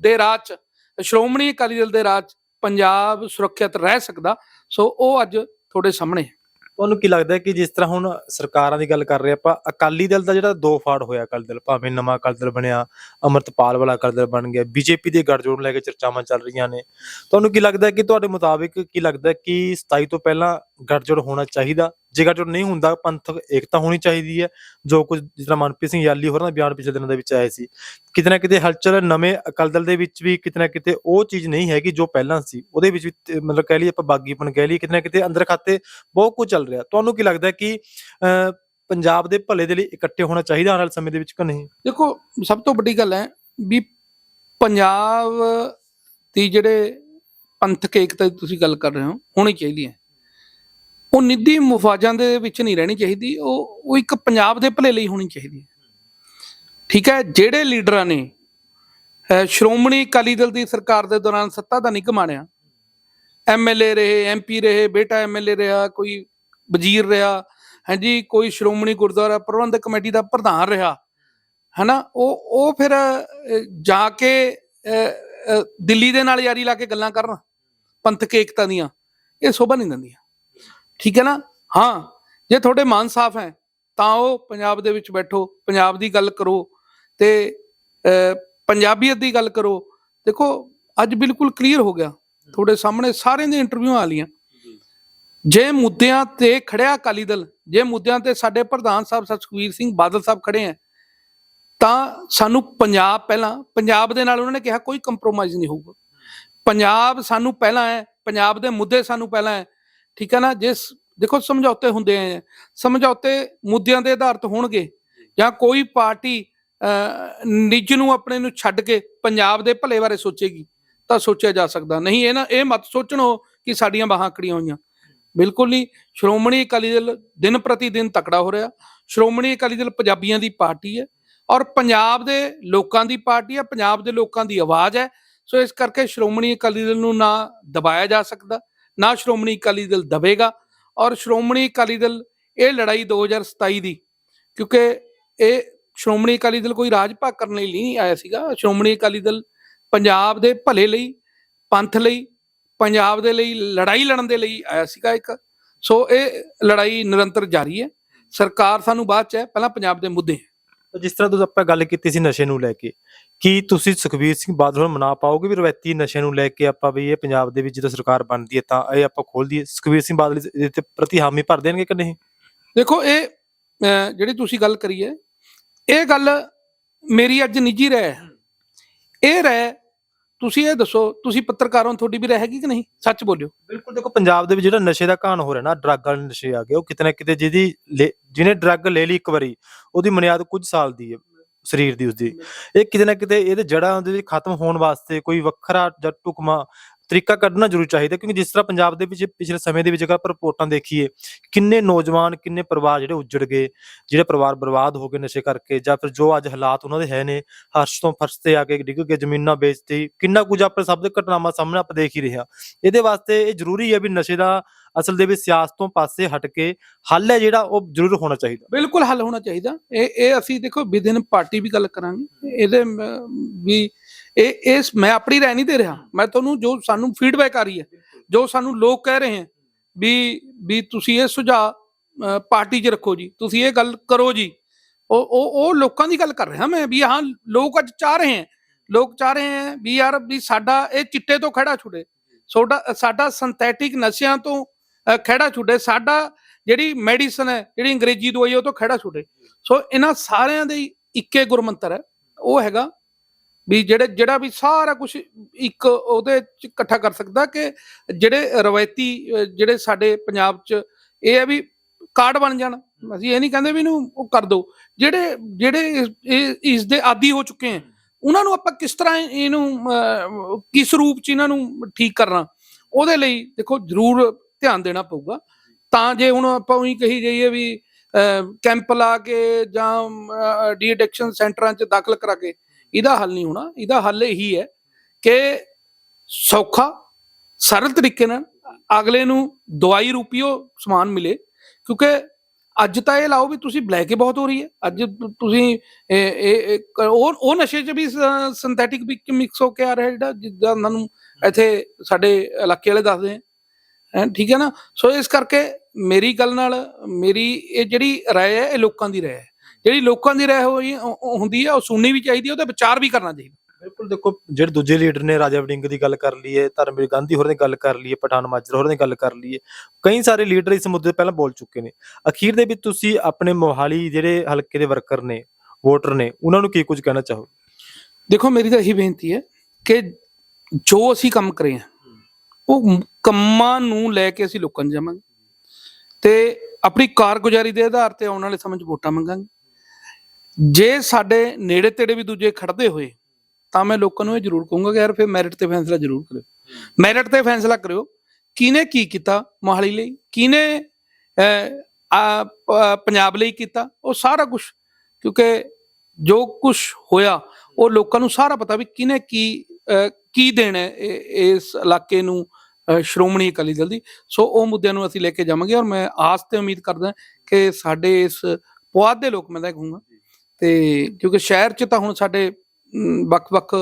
ਦੇ ਰਾਜ 'ਚ, ਸ਼੍ਰੋਮਣੀ ਅਕਾਲੀ ਦਲ ਦੇ ਰਾਜ 'ਚ ਪੰਜਾਬ ਸੁਰੱਖਿਅਤ ਰਹਿ ਸਕਦਾ। ਸੋ ਉਹ ਅੱਜ ਤੁਹਾਡੇ ਸਾਹਮਣੇ ਹੈ। ਤੁਹਾਨੂੰ ਕੀ ਲੱਗਦਾ ਕਿ ਜਿਸ ਤਰ੍ਹਾਂ ਹੁਣ ਸਰਕਾਰਾਂ ਦੀ ਗੱਲ ਕਰ ਰਹੇ ਆਪਾਂ ਅਕਾਲੀ ਦਲ ਦਾ ਜਿਹੜਾ ਦੋ ਫਾੜ ਹੋਇਆ ਅਕਾਲੀ ਦਲ ਭਾਵੇਂ ਨਵਾਂ ਅਕਾਲੀ ਦਲ ਬਣਿਆ ਅਮਰਤਪਾਲ ਵਾਲਾ ਅਕਾਲੀ ਦਲ ਬਣ ਗਿਆ ਬੀਜੇਪੀ ਦੇ ਗੱਠਜੋੜ ਨੂੰ ਲੈ ਕੇ ਚਰਚਾਵਾਂ ਚੱਲ ਰਹੀਆਂ ਨੇ। ਤੁਹਾਨੂੰ ਕੀ ਲੱਗਦਾ ਕਿ ਤੁਹਾਡੇ ਮੁਤਾਬਿਕ ਕੀ ਲੱਗਦਾ ਕਿ 27 ਤੋਂ ਪਹਿਲਾਂ ਗੱਠਜੋੜ ਹੋਣਾ ਚਾਹੀਦਾ? ਜੇਕਰ ਜੋ ਨਹੀਂ ਹੁੰਦਾ ਪੰਥਕ ਏਕਤਾ ਹੋਣੀ ਚਾਹੀਦੀ ਹੈ, ਜੋ ਕੁਝ ਜਿਸ ਤਰ੍ਹਾਂ ਮਨਪ੍ਰੀਤ ਸਿੰਘ ਯਾਲੀ ਹੋਰਾਂ ਦਾ ਬਿਆਨ ਪਿਛਲੇ ਦਿਨਾਂ ਦੇ ਵਿੱਚ ਆਇਆ ਸੀ। ਕਿਤੇ ਨਾ ਕਿਤੇ ਹਲਚਲ ਨਵੇਂ ਅਕਾਲੀ ਦਲ ਦੇ ਵਿੱਚ ਵੀ ਕਿਤੇ ਨਾ ਕਿਤੇ ਉਹ ਚੀਜ਼ ਨਹੀਂ ਹੈਗੀ ਜੋ ਪਹਿਲਾਂ ਸੀ। ਉਹਦੇ ਵਿੱਚ ਵੀ ਮਤਲਬ ਕਹਿ ਲਈਏ ਆਪਾਂ ਬਾਗੀਪਨ ਕਹਿ ਲਈਏ, ਕਿਤੇ ਨਾ ਕਿਤੇ ਅੰਦਰ ਖਾਤੇ ਬਹੁਤ ਕੁਝ ਚੱਲ ਰਿਹਾ। ਤੁਹਾਨੂੰ ਕੀ ਲੱਗਦਾ ਕਿ ਪੰਜਾਬ ਦੇ ਭਲੇ ਦੇ ਲਈ ਇਕੱਠੇ ਹੋਣਾ ਚਾਹੀਦਾ ਆਉਣ ਵਾਲੇ ਸਮੇਂ ਦੇ ਵਿੱਚ ਕਿ ਨਹੀਂ? ਦੇਖੋ, ਸਭ ਤੋਂ ਵੱਡੀ ਗੱਲ ਹੈ ਵੀ ਪੰਜਾਬ ਦੀ ਜਿਹੜੇ ਪੰਥਕ ਏਕਤਾ ਦੀ ਤੁਸੀਂ ਗੱਲ ਕਰ ਰਹੇ ਹੋ, ਹੋਣੀ ਚਾਹੀਦੀ ਹੈ। ਉਹ ਨਿੱਧੀ ਮੁਫਾਜਾਂ ਦੇ ਵਿੱਚ ਨਹੀਂ ਰਹਿਣੀ ਚਾਹੀਦੀ, ਉਹ ਉਹ ਇੱਕ ਪੰਜਾਬ ਦੇ ਭਲੇ ਲਈ ਹੋਣੀ ਚਾਹੀਦੀ ਹੈ। ਠੀਕ ਹੈ, ਜਿਹੜੇ ਲੀਡਰਾਂ ਨੇ ਸ਼੍ਰੋਮਣੀ ਅਕਾਲੀ ਦਲ ਦੀ ਸਰਕਾਰ ਦੇ ਦੌਰਾਨ ਸੱਤਾ ਦਾ ਨਹੀਂ ਕਮਾਣਿਆ ਐਮਐਲਏ ਰਹੇ ਐਮਪੀ ਰਹੇ, ਬੇਟਾ ਐਮਐਲਏ ਰਿਹਾ, ਕੋਈ ਵਜ਼ੀਰ ਰਿਹਾ, ਹਾਂਜੀ, ਕੋਈ ਸ਼੍ਰੋਮਣੀ ਗੁਰਦੁਆਰਾ ਪ੍ਰਬੰਧਕ ਕਮੇਟੀ ਦਾ ਪ੍ਰਧਾਨ ਰਿਹਾ, ਹਨਾ, ਉਹ ਉਹ ਫਿਰ ਜਾ ਕੇ ਦਿੱਲੀ ਦੇ ਨਾਲ ਯਾਰੀ ਲਾ ਕੇ ਗੱਲਾਂ ਕਰਨ, ਪੰਥਕ ਏਕਤਾ ਦੀਆਂ, ਇਹ ਸ਼ੋਭਾ ਨਹੀਂ ਦਿੰਦੀਆਂ। ਠੀਕ ਹੈ ਨਾ? ਹਾਂ, ਜੇ ਤੁਹਾਡੇ ਮਨ ਸਾਫ਼ ਹੈ, ਤਾਂ ਉਹ ਪੰਜਾਬ ਦੇ ਵਿੱਚ ਬੈਠੋ, ਪੰਜਾਬ ਦੀ ਗੱਲ ਕਰੋ ਤੇ ਪੰਜਾਬੀਅਤ ਦੀ ਗੱਲ ਕਰੋ। ਦੇਖੋ, ਅੱਜ ਬਿਲਕੁਲ ਕਲੀਅਰ ਹੋ ਗਿਆ। ਤੁਹਾਡੇ ਸਾਹਮਣੇ ਸਾਰਿਆਂ ਦੀਆਂ ਇੰਟਰਵਿਊ ਆ ਲੀਆਂ ਜੇ ਮੁੱਦਿਆਂ ਤੇ ਖੜਿਆ ਅਕਾਲੀ ਦਲ, ਜੇ ਮੁੱਦਿਆਂ ਤੇ ਸਾਡੇ ਪ੍ਰਧਾਨ ਸਾਹਿਬ ਸਰ ਸੁਖਬੀਰ ਸਿੰਘ ਬਾਦਲ ਸਾਹਿਬ ਖੜੇ ਆ ਤਾਂ ਸਾਨੂੰ ਪੰਜਾਬ ਪਹਿਲਾਂ, ਪੰਜਾਬ ਦੇ ਨਾਲ ਉਹਨਾਂ ਨੇ ਕਿਹਾ ਕੋਈ ਕੰਪਰੋਮਾਈਜ਼ ਨਹੀਂ ਹੋਊਗਾ। ਪੰਜਾਬ ਸਾਨੂੰ ਪਹਿਲਾਂ ਹੈ, ਪੰਜਾਬ ਦੇ ਮੁੱਦੇ ਸਾਨੂੰ ਪਹਿਲਾਂ ਹੈ। ਠੀਕ ਹੈ ਨਾ? ਜਿਸ ਦੇਖੋ, ਸਮਝੌਤੇ ਹੁੰਦੇ ਆ। ਸਮਝੌਤੇ ਮੁੱਦਿਆਂ ਦੇ ਆਧਾਰਿਤ ਹੋਣਗੇ। ਜਾਂ ਕੋਈ ਪਾਰਟੀ ਨਿੱਜ ਨੂੰ ਆਪਣੇ ਨੂੰ ਛੱਡ ਕੇ ਪੰਜਾਬ ਦੇ ਭਲੇ ਬਾਰੇ ਸੋਚੇਗੀ, ਤਾਂ ਸੋਚਿਆ ਜਾ ਸਕਦਾ। ਨਹੀਂ, ਇਹ ਨਾ ਇਹ ਮਤ ਸੋਚਣੋ ਕਿ ਸਾਡੀਆਂ ਬਾਹਾਂ ਅਕੜੀਆਂ ਹੋਈਆਂ। ਬਿਲਕੁਲ ਨਹੀਂ। ਸ਼੍ਰੋਮਣੀ ਅਕਾਲੀ ਦਲ ਦਿਨ ਪ੍ਰਤੀ ਦਿਨ ਤਕੜਾ ਹੋ ਰਿਹਾ। ਸ਼੍ਰੋਮਣੀ ਅਕਾਲੀ ਦਲ ਪੰਜਾਬੀਆਂ ਦੀ ਪਾਰਟੀ ਹੈ ਔਰ ਪੰਜਾਬ ਦੇ ਲੋਕਾਂ ਦੀ ਪਾਰਟੀ ਹੈ। ਪੰਜਾਬ ਦੇ ਲੋਕਾਂ ਦੀ ਆਵਾਜ਼ ਹੈ। ਸੋ ਇਸ ਕਰਕੇ ਸ਼੍ਰੋਮਣੀ ਅਕਾਲੀ ਦਲ ਨੂੰ ਨਾ ਦਬਾਇਆ ਜਾ ਸਕਦਾ। ਨਾ ਸ਼੍ਰੋਮਣੀ ਅਕਾਲੀ ਦਲ ਦਵੇਗਾ ਔਰ ਸ਼੍ਰੋਮਣੀ ਅਕਾਲੀ ਦਲ ਇਹ ਲੜਾਈ 2027 ਦੀ, ਕਿਉਂਕਿ ਇਹ ਸ਼੍ਰੋਮਣੀ ਅਕਾਲੀ ਦਲ ਕੋਈ ਰਾਜ ਭਾਗ ਕਰਨ ਲਈ ਨਹੀਂ ਆਇਆ ਸੀਗਾ। ਸ਼੍ਰੋਮਣੀ ਅਕਾਲੀ ਦਲ ਪੰਜਾਬ ਦੇ ਭਲੇ ਲਈ, ਪੰਥ ਲਈ, ਪੰਜਾਬ ਦੇ ਲਈ, ਲੜਾਈ ਲੜਨ ਦੇ ਲਈ ਆਇਆ ਸੀਗਾ ਇੱਕ। ਸੋ ਇਹ ਲੜਾਈ ਨਿਰੰਤਰ ਜਾਰੀ ਹੈ। ਸਰਕਾਰ ਸਾਨੂੰ ਬਾਅਦ ਚ ਹੈ, ਪਹਿਲਾਂ ਪੰਜਾਬ ਦੇ ਮੁੱਦੇ ਹੈ। ਜਿਸ ਤਰ੍ਹਾਂ ਤੁਸੀਂ ਆਪਾਂ ਗੱਲ ਕੀਤੀ ਸੀ ਨਸ਼ੇ ਨੂੰ ਲੈ ਕੇ, ਕੀ ਤੁਸੀਂ ਸੁਖਬੀਰ ਸਿੰਘ ਬਾਦਲ ਨੂੰ ਮਨਾ ਪਾਓਗੇ ਵੀ ਰਵਾਇਤੀ ਨਸ਼ੇ ਨੂੰ ਲੈ ਕੇ ਆਪਾਂ ਵੀ ਇਹ ਪੰਜਾਬ ਦੇ ਵਿੱਚ ਜਦੋਂ ਸਰਕਾਰ ਬਣਦੀ ਹੈ ਤਾਂ ਇਹ ਆਪਾਂ ਖੋਲ ਦਈਏ? ਸੁਖਬੀਰ ਸਿੰਘ ਬਾਦਲ ਇਸ- ਇਹਦੇ ਤੇ ਪ੍ਰਤੀ ਹਾਮੀ ਭਰ ਦੇਣਗੇ ਕਿ ਨਹੀਂ? ਦੇਖੋ, ਇਹ ਜਿਹੜੀ ਤੁਸੀਂ ਗੱਲ ਕਰੀ ਹੈ, ਇਹ ਗੱਲ ਮੇਰੀ ਅੱਜ ਨਿੱਜੀ ਰਹਿ ਇਹ ਰਹਿ ਤੁਸੀਂ ਇਹ ਦੱਸੋ, ਤੁਸੀਂ ਪੱਤਰਕਾਰ ਹੋ ਤੁਹਾਡੀ ਵੀ ਰਹਿ ਹੈਗੀ ਕਿ ਨਹੀਂ? ਸੱਚ ਬੋਲਿਓ। ਬਿਲਕੁਲ, ਦੇਖੋ, ਪੰਜਾਬ ਦੇ ਵਿੱਚ ਜਿਹੜਾ ਨਸ਼ੇ ਦਾ ਕਾਨ ਹੋ ਰਿਹਾ ਨਾ ਡਰੱਗ ਵਾਲੇ ਨਸ਼ੇ ਆ ਗਏ। ਉਹ ਕਿਤੇ ਨਾ ਕਿਤੇ ਜਿਹਦੀ ਜਿਹਨੇ ਡਰੱਗ ਲੈ ਲਈ ਇੱਕ ਵਾਰੀ, ਉਹਦੀ ਮਨਿਆਦ ਕੁਝ ਸਾਲ ਦੀ ਹੈ, ਸਰੀਰ ਦੀ ਉਸਦੀ। ਇਹ ਕਿਤੇ ਨਾ ਕਿਤੇ ਇਹਦੇ ਜੜ੍ਹਾਂ ਉਹਦੇ ਵਿੱਚ ਖਤਮ ਹੋਣ ਵਾਸਤੇ ਕੋਈ ਵੱਖਰਾ ਜਾਂ ਟੁਕਮਾ ਤਰੀਕਾ ਕੱਢਣਾ ਜ਼ਰੂਰ ਚਾਹੀਦਾ, ਕਿਉਂਕਿ ਜਿਸ ਤਰ੍ਹਾਂ ਪੰਜਾਬ ਦੇ ਵਿੱਚ ਪਿਛਲੇ ਸਮੇਂ ਦੇ ਵਿੱਚ ਅਗਰ ਆਪਾਂ ਰਿਪੋਰਟਾਂ ਦੇਖੀਏ, ਕਿੰਨੇ ਨੌਜਵਾਨ, ਕਿੰਨੇ ਪਰਿਵਾਰ ਜਿਹੜੇ ਉੱਜੜ ਗਏ, ਜਿਹੜੇ ਪਰਿਵਾਰ ਬਰਬਾਦ ਹੋ ਗਏ ਨਸ਼ੇ ਕਰਕੇ, ਜਾਂ ਫਿਰ ਜੋ ਅੱਜ ਹਾਲਾਤ ਉਹਨਾਂ ਦੇ ਹੈ ਨੇ, ਹਰਸ਼ ਤੋਂ ਫਰਸ਼ ਤੇ ਆ ਕੇ ਡਿੱਗ ਕੇ ਜ਼ਮੀਨਾਂ ਵੇਚਤੀ, ਕਿੰਨਾ ਕੁਝ ਆਪਾਂ ਸਭ ਦੇ ਘਟਨਾਵਾਂ ਸਾਹਮਣੇ ਆਪਾਂ ਦੇਖ ਹੀ ਰਹੇ ਹਾਂ। ਇਹਦੇ ਵਾਸਤੇ ਇਹ ਜ਼ਰੂਰੀ ਹੈ ਵੀ ਨਸ਼ੇ ਦਾ ਅਸਲ ਦੇ ਵਿੱਚ ਸਿਆਸਤ ਤੋਂ ਪਾਸੇ ਹਟ ਕੇ ਹੱਲ ਹੈ ਜਿਹੜਾ ਉਹ ਜ਼ਰੂਰ ਹੋਣਾ ਚਾਹੀਦਾ। ਬਿਲਕੁਲ ਹੱਲ ਹੋਣਾ ਚਾਹੀਦਾ। ਇਹ ਇਹ ਅਸੀਂ ਦੇਖੋ ਵਿਦਿਨ ਪਾਰਟੀ ਵੀ ਗੱਲ ਕਰਾਂਗੇ। ਇਹਦੇ ਵੀ ਇਹ ਇਸ ਮੈਂ ਆਪਣੀ ਰਾਏ ਨਹੀਂ ਦੇ ਰਿਹਾ। ਮੈਂ ਤੁਹਾਨੂੰ ਜੋ ਸਾਨੂੰ ਫੀਡਬੈਕ ਆ ਰਹੀ ਹੈ ਜੋ ਸਾਨੂੰ ਲੋਕ ਕਹਿ ਰਹੇ ਹਨ ਵੀ ਵੀ ਤੁਸੀਂ ਇਹ ਸੁਝਾਅ ਪਾਰਟੀ 'ਚ ਰੱਖੋ ਜੀ ਤੁਸੀਂ ਇਹ ਗੱਲ ਕਰੋ ਜੀ। ਉਹ ਉਹ ਉਹ ਲੋਕਾਂ ਦੀ ਗੱਲ ਕਰ ਰਿਹਾ ਮੈਂ ਵੀ ਹਾਂ ਲੋਕ ਅੱਜ ਚਾਹ ਰਹੇ ਹਨ ਲੋਕ ਚਾਹ ਰਹੇ ਹਨ ਵੀ ਯਾਰ ਵੀ ਸਾਡਾ ਇਹ ਚਿੱਟੇ ਤੋਂ ਖੜਾ ਛੁੱਟੇ ਸਾਡਾ ਸਾਡਾ ਸਿੰਥੈਟਿਕ ਨਸ਼ਿਆਂ ਤੋਂ ਅ, ਛੁੱਟੇ ਸਾਡਾ ਜਿਹੜੀ ਮੈਡੀਸਨ ਹੈ ਜਿਹੜੀ ਅੰਗਰੇਜ਼ੀ ਦਵਾਈ ਹੈ, ਉਹ ਤੋਂ ਖਹਿੜਾ ਛੁੱਟੇ ਸੋ ਇਹਨਾਂ ਸਾਰਿਆਂ ਦੇ ਹੀ ਇੱਕੇ ਗੁਰਮੰਤਰ ਹੈ। ਉਹ ਹੈਗਾ ਵੀ ਜਿਹੜੇ, ਜਿਹੜਾ ਵੀ ਸਾਰਾ ਕੁਝ ਇੱਕ ਉਹਦੇ ਚ ਇਕੱਠਾ ਕਰ ਸਕਦਾ ਕਿ ਜਿਹੜੇ ਰਵਾਇਤੀ ਜਿਹੜੇ ਸਾਡੇ ਪੰਜਾਬ ਚ ਇਹ ਹੈ ਵੀ ਕਾਰਡ ਬਣ ਜਾਣ। ਅਸੀਂ ਇਹ ਨਹੀਂ ਕਹਿੰਦੇ ਵੀ ਇਹਨੂੰ ਉਹ ਕਰ ਦਿਓ ਜਿਹੜੇ ਜਿਹੜੇ ਇਸ- ਦੇ ਆਦੀ ਹੋ ਚੁੱਕੇ ਹੈ, ਉਹਨਾਂ ਨੂੰ ਆਪਾਂ ਕਿਸ ਤਰ੍ਹਾਂ ਇਹਨੂੰ ਕਿਸ ਰੂਪ ਚ ਇਹਨਾਂ ਨੂੰ ਠੀਕ ਕਰਨਾ। ਉਹਦੇ ਲਈ ਦੇਖੋ ਜ਼ਰੂਰ ਧਿਆਨ ਦੇਣਾ ਪਊਗਾ। ਤਾਂ ਜੇ ਹੁਣ ਆਪਾਂ ਉਹੀ ਕਹੀ ਜਾਈਏ ਵੀ ਕੈਂਪ ਲਾ ਕੇ ਜਾਂ ਡੀ ਐਡਿਕਸ਼ਨ ਸੈਂਟਰਾਂ 'ਚ ਦਾਖਲ ਕਰਾ ਕੇ ਇਹਦਾ ਹੱਲ ਨਹੀਂ ਹੋਣਾ ਇਹਦਾ ਹੱਲ ਇਹੀ ਹੈ ਕਿ ਸੌਖਾ ਸਰਲ ਤਰੀਕੇ ਨਾਲ ਅਗਲੇ ਨੂੰ ਦਵਾਈ ਰੂਪੀਓ ਸਮਾਨ ਮਿਲੇ ਕਿਉਂਕਿ ਅੱਜ ਤਾਂ ਇਹ ਲਾਓ ਵੀ ਤੁਸੀਂ ਬਲੈਕ ਹੀ ਬਹੁਤ ਹੋ ਰਹੀ ਹੈ ਅੱਜ ਤੁਸੀਂ ਇਹ- ਇਹ ਉਹ ਉਹ ਨਸ਼ੇ 'ਚ ਵੀ ਸਿੰਥੈਟਿਕ ਵੀ ਮਿਕਸ ਹੋ ਕੇ ਆ ਰਿਹਾ ਜਿਹੜਾ ਜਿੱਦਾਂ ਉਹਨਾਂ ਨੂੰ ਇੱਥੇ ਸਾਡੇ ਇਲਾਕੇ ਵਾਲੇ ਦੱਸਦੇ ਆ। ਹੈਂ, ਠੀਕ ਹੈ ਨਾ? ਸੋ ਇਸ ਕਰਕੇ ਮੇਰੀ ਗੱਲ ਨਾਲ ਮੇਰੀ ਇਹ ਜਿਹੜੀ ਰਾਏ ਹੈ ਇਹ ਲੋਕਾਂ ਦੀ ਰਾਏ ਹੈ। ਜਿਹੜੀ ਲੋਕਾਂ ਦੀ ਰਾਏ ਹੋਈ ਹੁੰਦੀ ਹੈ ਉਹ ਸੁਣਨੀ ਵੀ ਚਾਹੀਦੀ ਹੈ ਉਹਦਾ ਵਿਚਾਰ ਵੀ ਕਰਨਾ ਚਾਹੀਦਾ। ਬਿਲਕੁਲ ਦੇਖੋ ਜਿਹੜੇ ਦੂਜੇ ਲੀਡਰ ਨੇ ਰਾਜਾ ਵੜਿੰਗ ਦੀ ਗੱਲ ਕਰ ਲਈਏ ਧਰਮਵੀਰ ਗਾਂਧੀ ਹੋਰਾਂ ਦੀ ਗੱਲ ਕਰ ਲਈਏ ਪਠਾਨ ਮਾਜਰਾ ਹੋਰਾਂ ਦੀ ਗੱਲ ਕਰ ਲਈਏ ਕਈ ਸਾਰੇ ਲੀਡਰ ਇਸ ਮੁੱਦੇ ਤੇ ਪਹਿਲਾਂ ਬੋਲ ਚੁੱਕੇ ਨੇ। ਅਖੀਰ ਦੇ ਵਿੱਚ ਤੁਸੀਂ ਆਪਣੇ ਮੋਹਾਲੀ ਜਿਹੜੇ ਹਲਕੇ ਦੇ ਵਰਕਰ ਨੇ ਵੋਟਰ ਨੇ ਉਹਨਾਂ ਨੂੰ ਕੀ ਕੁਝ ਕਹਿਣਾ ਚਾਹੋ? ਦੇਖੋ ਮੇਰੀ ਤਾਂ ਇਹੀ ਬੇਨਤੀ ਹੈ ਕਿ ਜੋ ਅਸੀਂ ਕੰਮ ਕਰੇ ਹਾਂ ਉਹ ਕੰਮਾਂ ਨੂੰ ਲੈ ਕੇ ਅਸੀਂ ਲੋਕਾਂ ਨੂੰ ਜਾਵਾਂਗੇ। ਤੇ ਆਪਣੀ ਕਾਰਗੁਜ਼ਾਰੀ ਦੇ ਆਧਾਰ ਤੇ ਆਉਣ ਵਾਲੇ ਸਮੇਂ 'ਚ ਵੋਟਾਂ ਮੰਗਾਂਗੇ। ਜੇ ਸਾਡੇ ਨੇੜੇ ਤੇੜੇ ਵੀ ਦੂਜੇ ਖੜਦੇ ਹੋਏ, ਤਾਂ ਮੈਂ ਲੋਕਾਂ ਨੂੰ ਇਹ ਜ਼ਰੂਰ ਕਹੂੰਗਾ ਕਿ ਯਾਰ ਫਿਰ ਮੈਰਿਟ ਤੇ ਫੈਸਲਾ ਜ਼ਰੂਰ ਕਰਿਓ। ਮੈਰਿਟ ਤੇ ਫੈਸਲਾ ਕਰਿਓ, ਕਿਹਨੇ ਕੀ ਕੀਤਾ ਮੋਹਾਲੀ ਲਈ, ਕਿਹਨੇ ਪੰਜਾਬ ਲਈ ਕੀਤਾ, ਉਹ ਸਾਰਾ ਕੁਝ ਕਿਉਂਕਿ ਜੋ ਕੁਝ ਹੋਇਆ, ਉਹ ਲੋਕਾਂ ਨੂੰ ਸਾਰਾ ਪਤਾ ਵੀ ਕਿਨੇ ਕੀ ਕੀ ਦੇਣਾ ਹੈ ਇਹ- ਇਸ ਇਲਾਕੇ ਨੂੰ ਸ਼੍ਰੋਮਣੀ ਅਕਾਲੀ ਦਲ ਦੀ। ਸੋ ਉਹ ਮੁੱਦਿਆਂ ਨੂੰ ਅਸੀਂ ਲੈ ਕੇ ਜਾਵਾਂਗੇ ਔਰ ਮੈਂ ਆਸ ਤੇ ਉਮੀਦ ਕਰਦਾ ਕਿ ਸਾਡੇ ਇਸ ਪੁਆਧ ਦੇ ਲੋਕ, ਮੈਂ ਤਾਂ ਕਹੂੰਗਾ ਤੇ ਕਿਉਂਕਿ ਸ਼ਹਿਰ 'ਚ ਤਾਂ ਹੁਣ ਸਾਡੇ ਵੱਖ-ਵੱਖ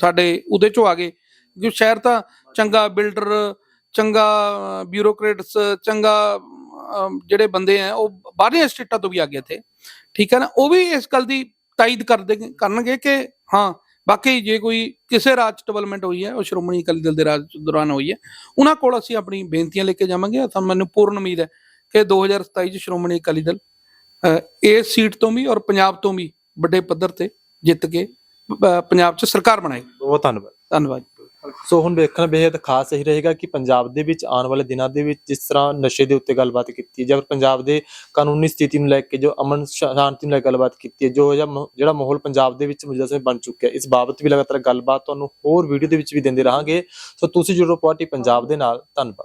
ਸਾਡੇ ਉਹਦੇ 'ਚੋਂ ਆ ਗਏ। ਕਿਉਂਕਿ ਸ਼ਹਿਰ ਤਾਂ ਚੰਗਾ ਬਿਲਡਰ, ਚੰਗਾ ਬਿਊਰੋਕਰੇਟਸ, ਚੰਗਾ ਜਿਹੜੇ ਬੰਦੇ ਆ, ਉਹ ਬਾਹਰਲੀਆਂ ਸਟੇਟਾਂ ਤੋਂ ਵੀ ਆ ਗਏ ਇੱਥੇ। ਠੀਕ ਹੈ ਨਾ? ਉਹ ਵੀ ਇਸ ਗੱਲ ਦੀ ਤਾਇਦ ਕਰਦੇ ਕਰਨਗੇ ਕਿ ਹਾਂ, ਬਾਕੀ ਜੇ ਕੋਈ ਕਿਸੇ ਰਾਜ 'ਚ ਡਿਵੈਲਪਮੈਂਟ ਹੋਈ ਹੈ, ਉਹ ਸ਼੍ਰੋਮਣੀ ਅਕਾਲੀ ਦਲ ਦੇ ਰਾਜ ਦੌਰਾਨ ਹੋਈ ਹੈ, ਉਹਨਾਂ ਕੋਲ ਅਸੀਂ ਆਪਣੀ ਬੇਨਤੀਆਂ ਲੈ ਕੇ ਜਾਵਾਂਗੇ। ਤਾਂ ਮੈਨੂੰ ਪੂਰਨ ਉਮੀਦ ਹੈ ਕਿ 2027 'ਚ ਸ਼੍ਰੋਮਣੀ ਅਕਾਲੀ ਦਲ ਇਸ ਸੀਟ ਤੋਂ ਵੀ ਔਰ ਪੰਜਾਬ ਤੋਂ ਵੀ ਵੱਡੇ ਪੱਧਰ ਤੇ ਜਿੱਤ ਕੇ ਪੰਜਾਬ 'ਚ ਸਰਕਾਰ ਬਣਾਏਗੀ ਬਹੁਤ ਧੰਨਵਾਦ। ਧੰਨਵਾਦ ਸੋ ਹੁਣ ਵੇਖਣਾ ਬੇहद ਖਾਸ ਇਹੀ ਰਹੇਗਾ ਕਿ ਪੰਜਾਬ ਦੇ ਵਿੱਚ ਆਉਣ ਵਾਲੇ ਦਿਨਾਂ ਦੇ ਵਿੱਚ ਜਿਸ ਤਰ੍ਹਾਂ ਨਸ਼ੇ ਦੇ ਉੱਤੇ ਗੱਲਬਾਤ ਕੀਤੀ ਹੈ ਜਾਂ ਪੰਜਾਬ ਦੇ ਕਾਨੂੰਨੀ ਸਥਿਤੀ ਨੂੰ ਲੈ ਕੇ ਜੋ ਅਮਨ ਸ਼ਾ- ਸ਼ਾਂਤੀ ਨੂੰ ਲੈ ਕੇ ਗੱਲਬਾਤ ਕੀਤੀ ਹੈ ਜੋ ਜਿਹੜਾ ਮਾਹੌਲ ਪੰਜਾਬ ਦੇ ਵਿੱਚ ਮੌਜੂਦਾ ਸਮੇਂ ਬਣ ਚੁੱਕਿਆ ਇਸ ਬਾਬਤ ਵੀ ਲਗਾਤਾਰ ਗੱਲਬਾਤ ਤੁਹਾਨੂੰ ਹੋਰ ਵੀਡੀਓ ਦੇ ਵਿੱਚ ਵੀ ਦਿੰਦੇ ਰਹਾਂਗੇ। ਸੋ ਤੁਸੀਂ ਜੁੜੋ ਪਾਰਟੀ ਪੰਜਾਬ ਦੇ ਨਾਲ। ਧੰਨਵਾਦ।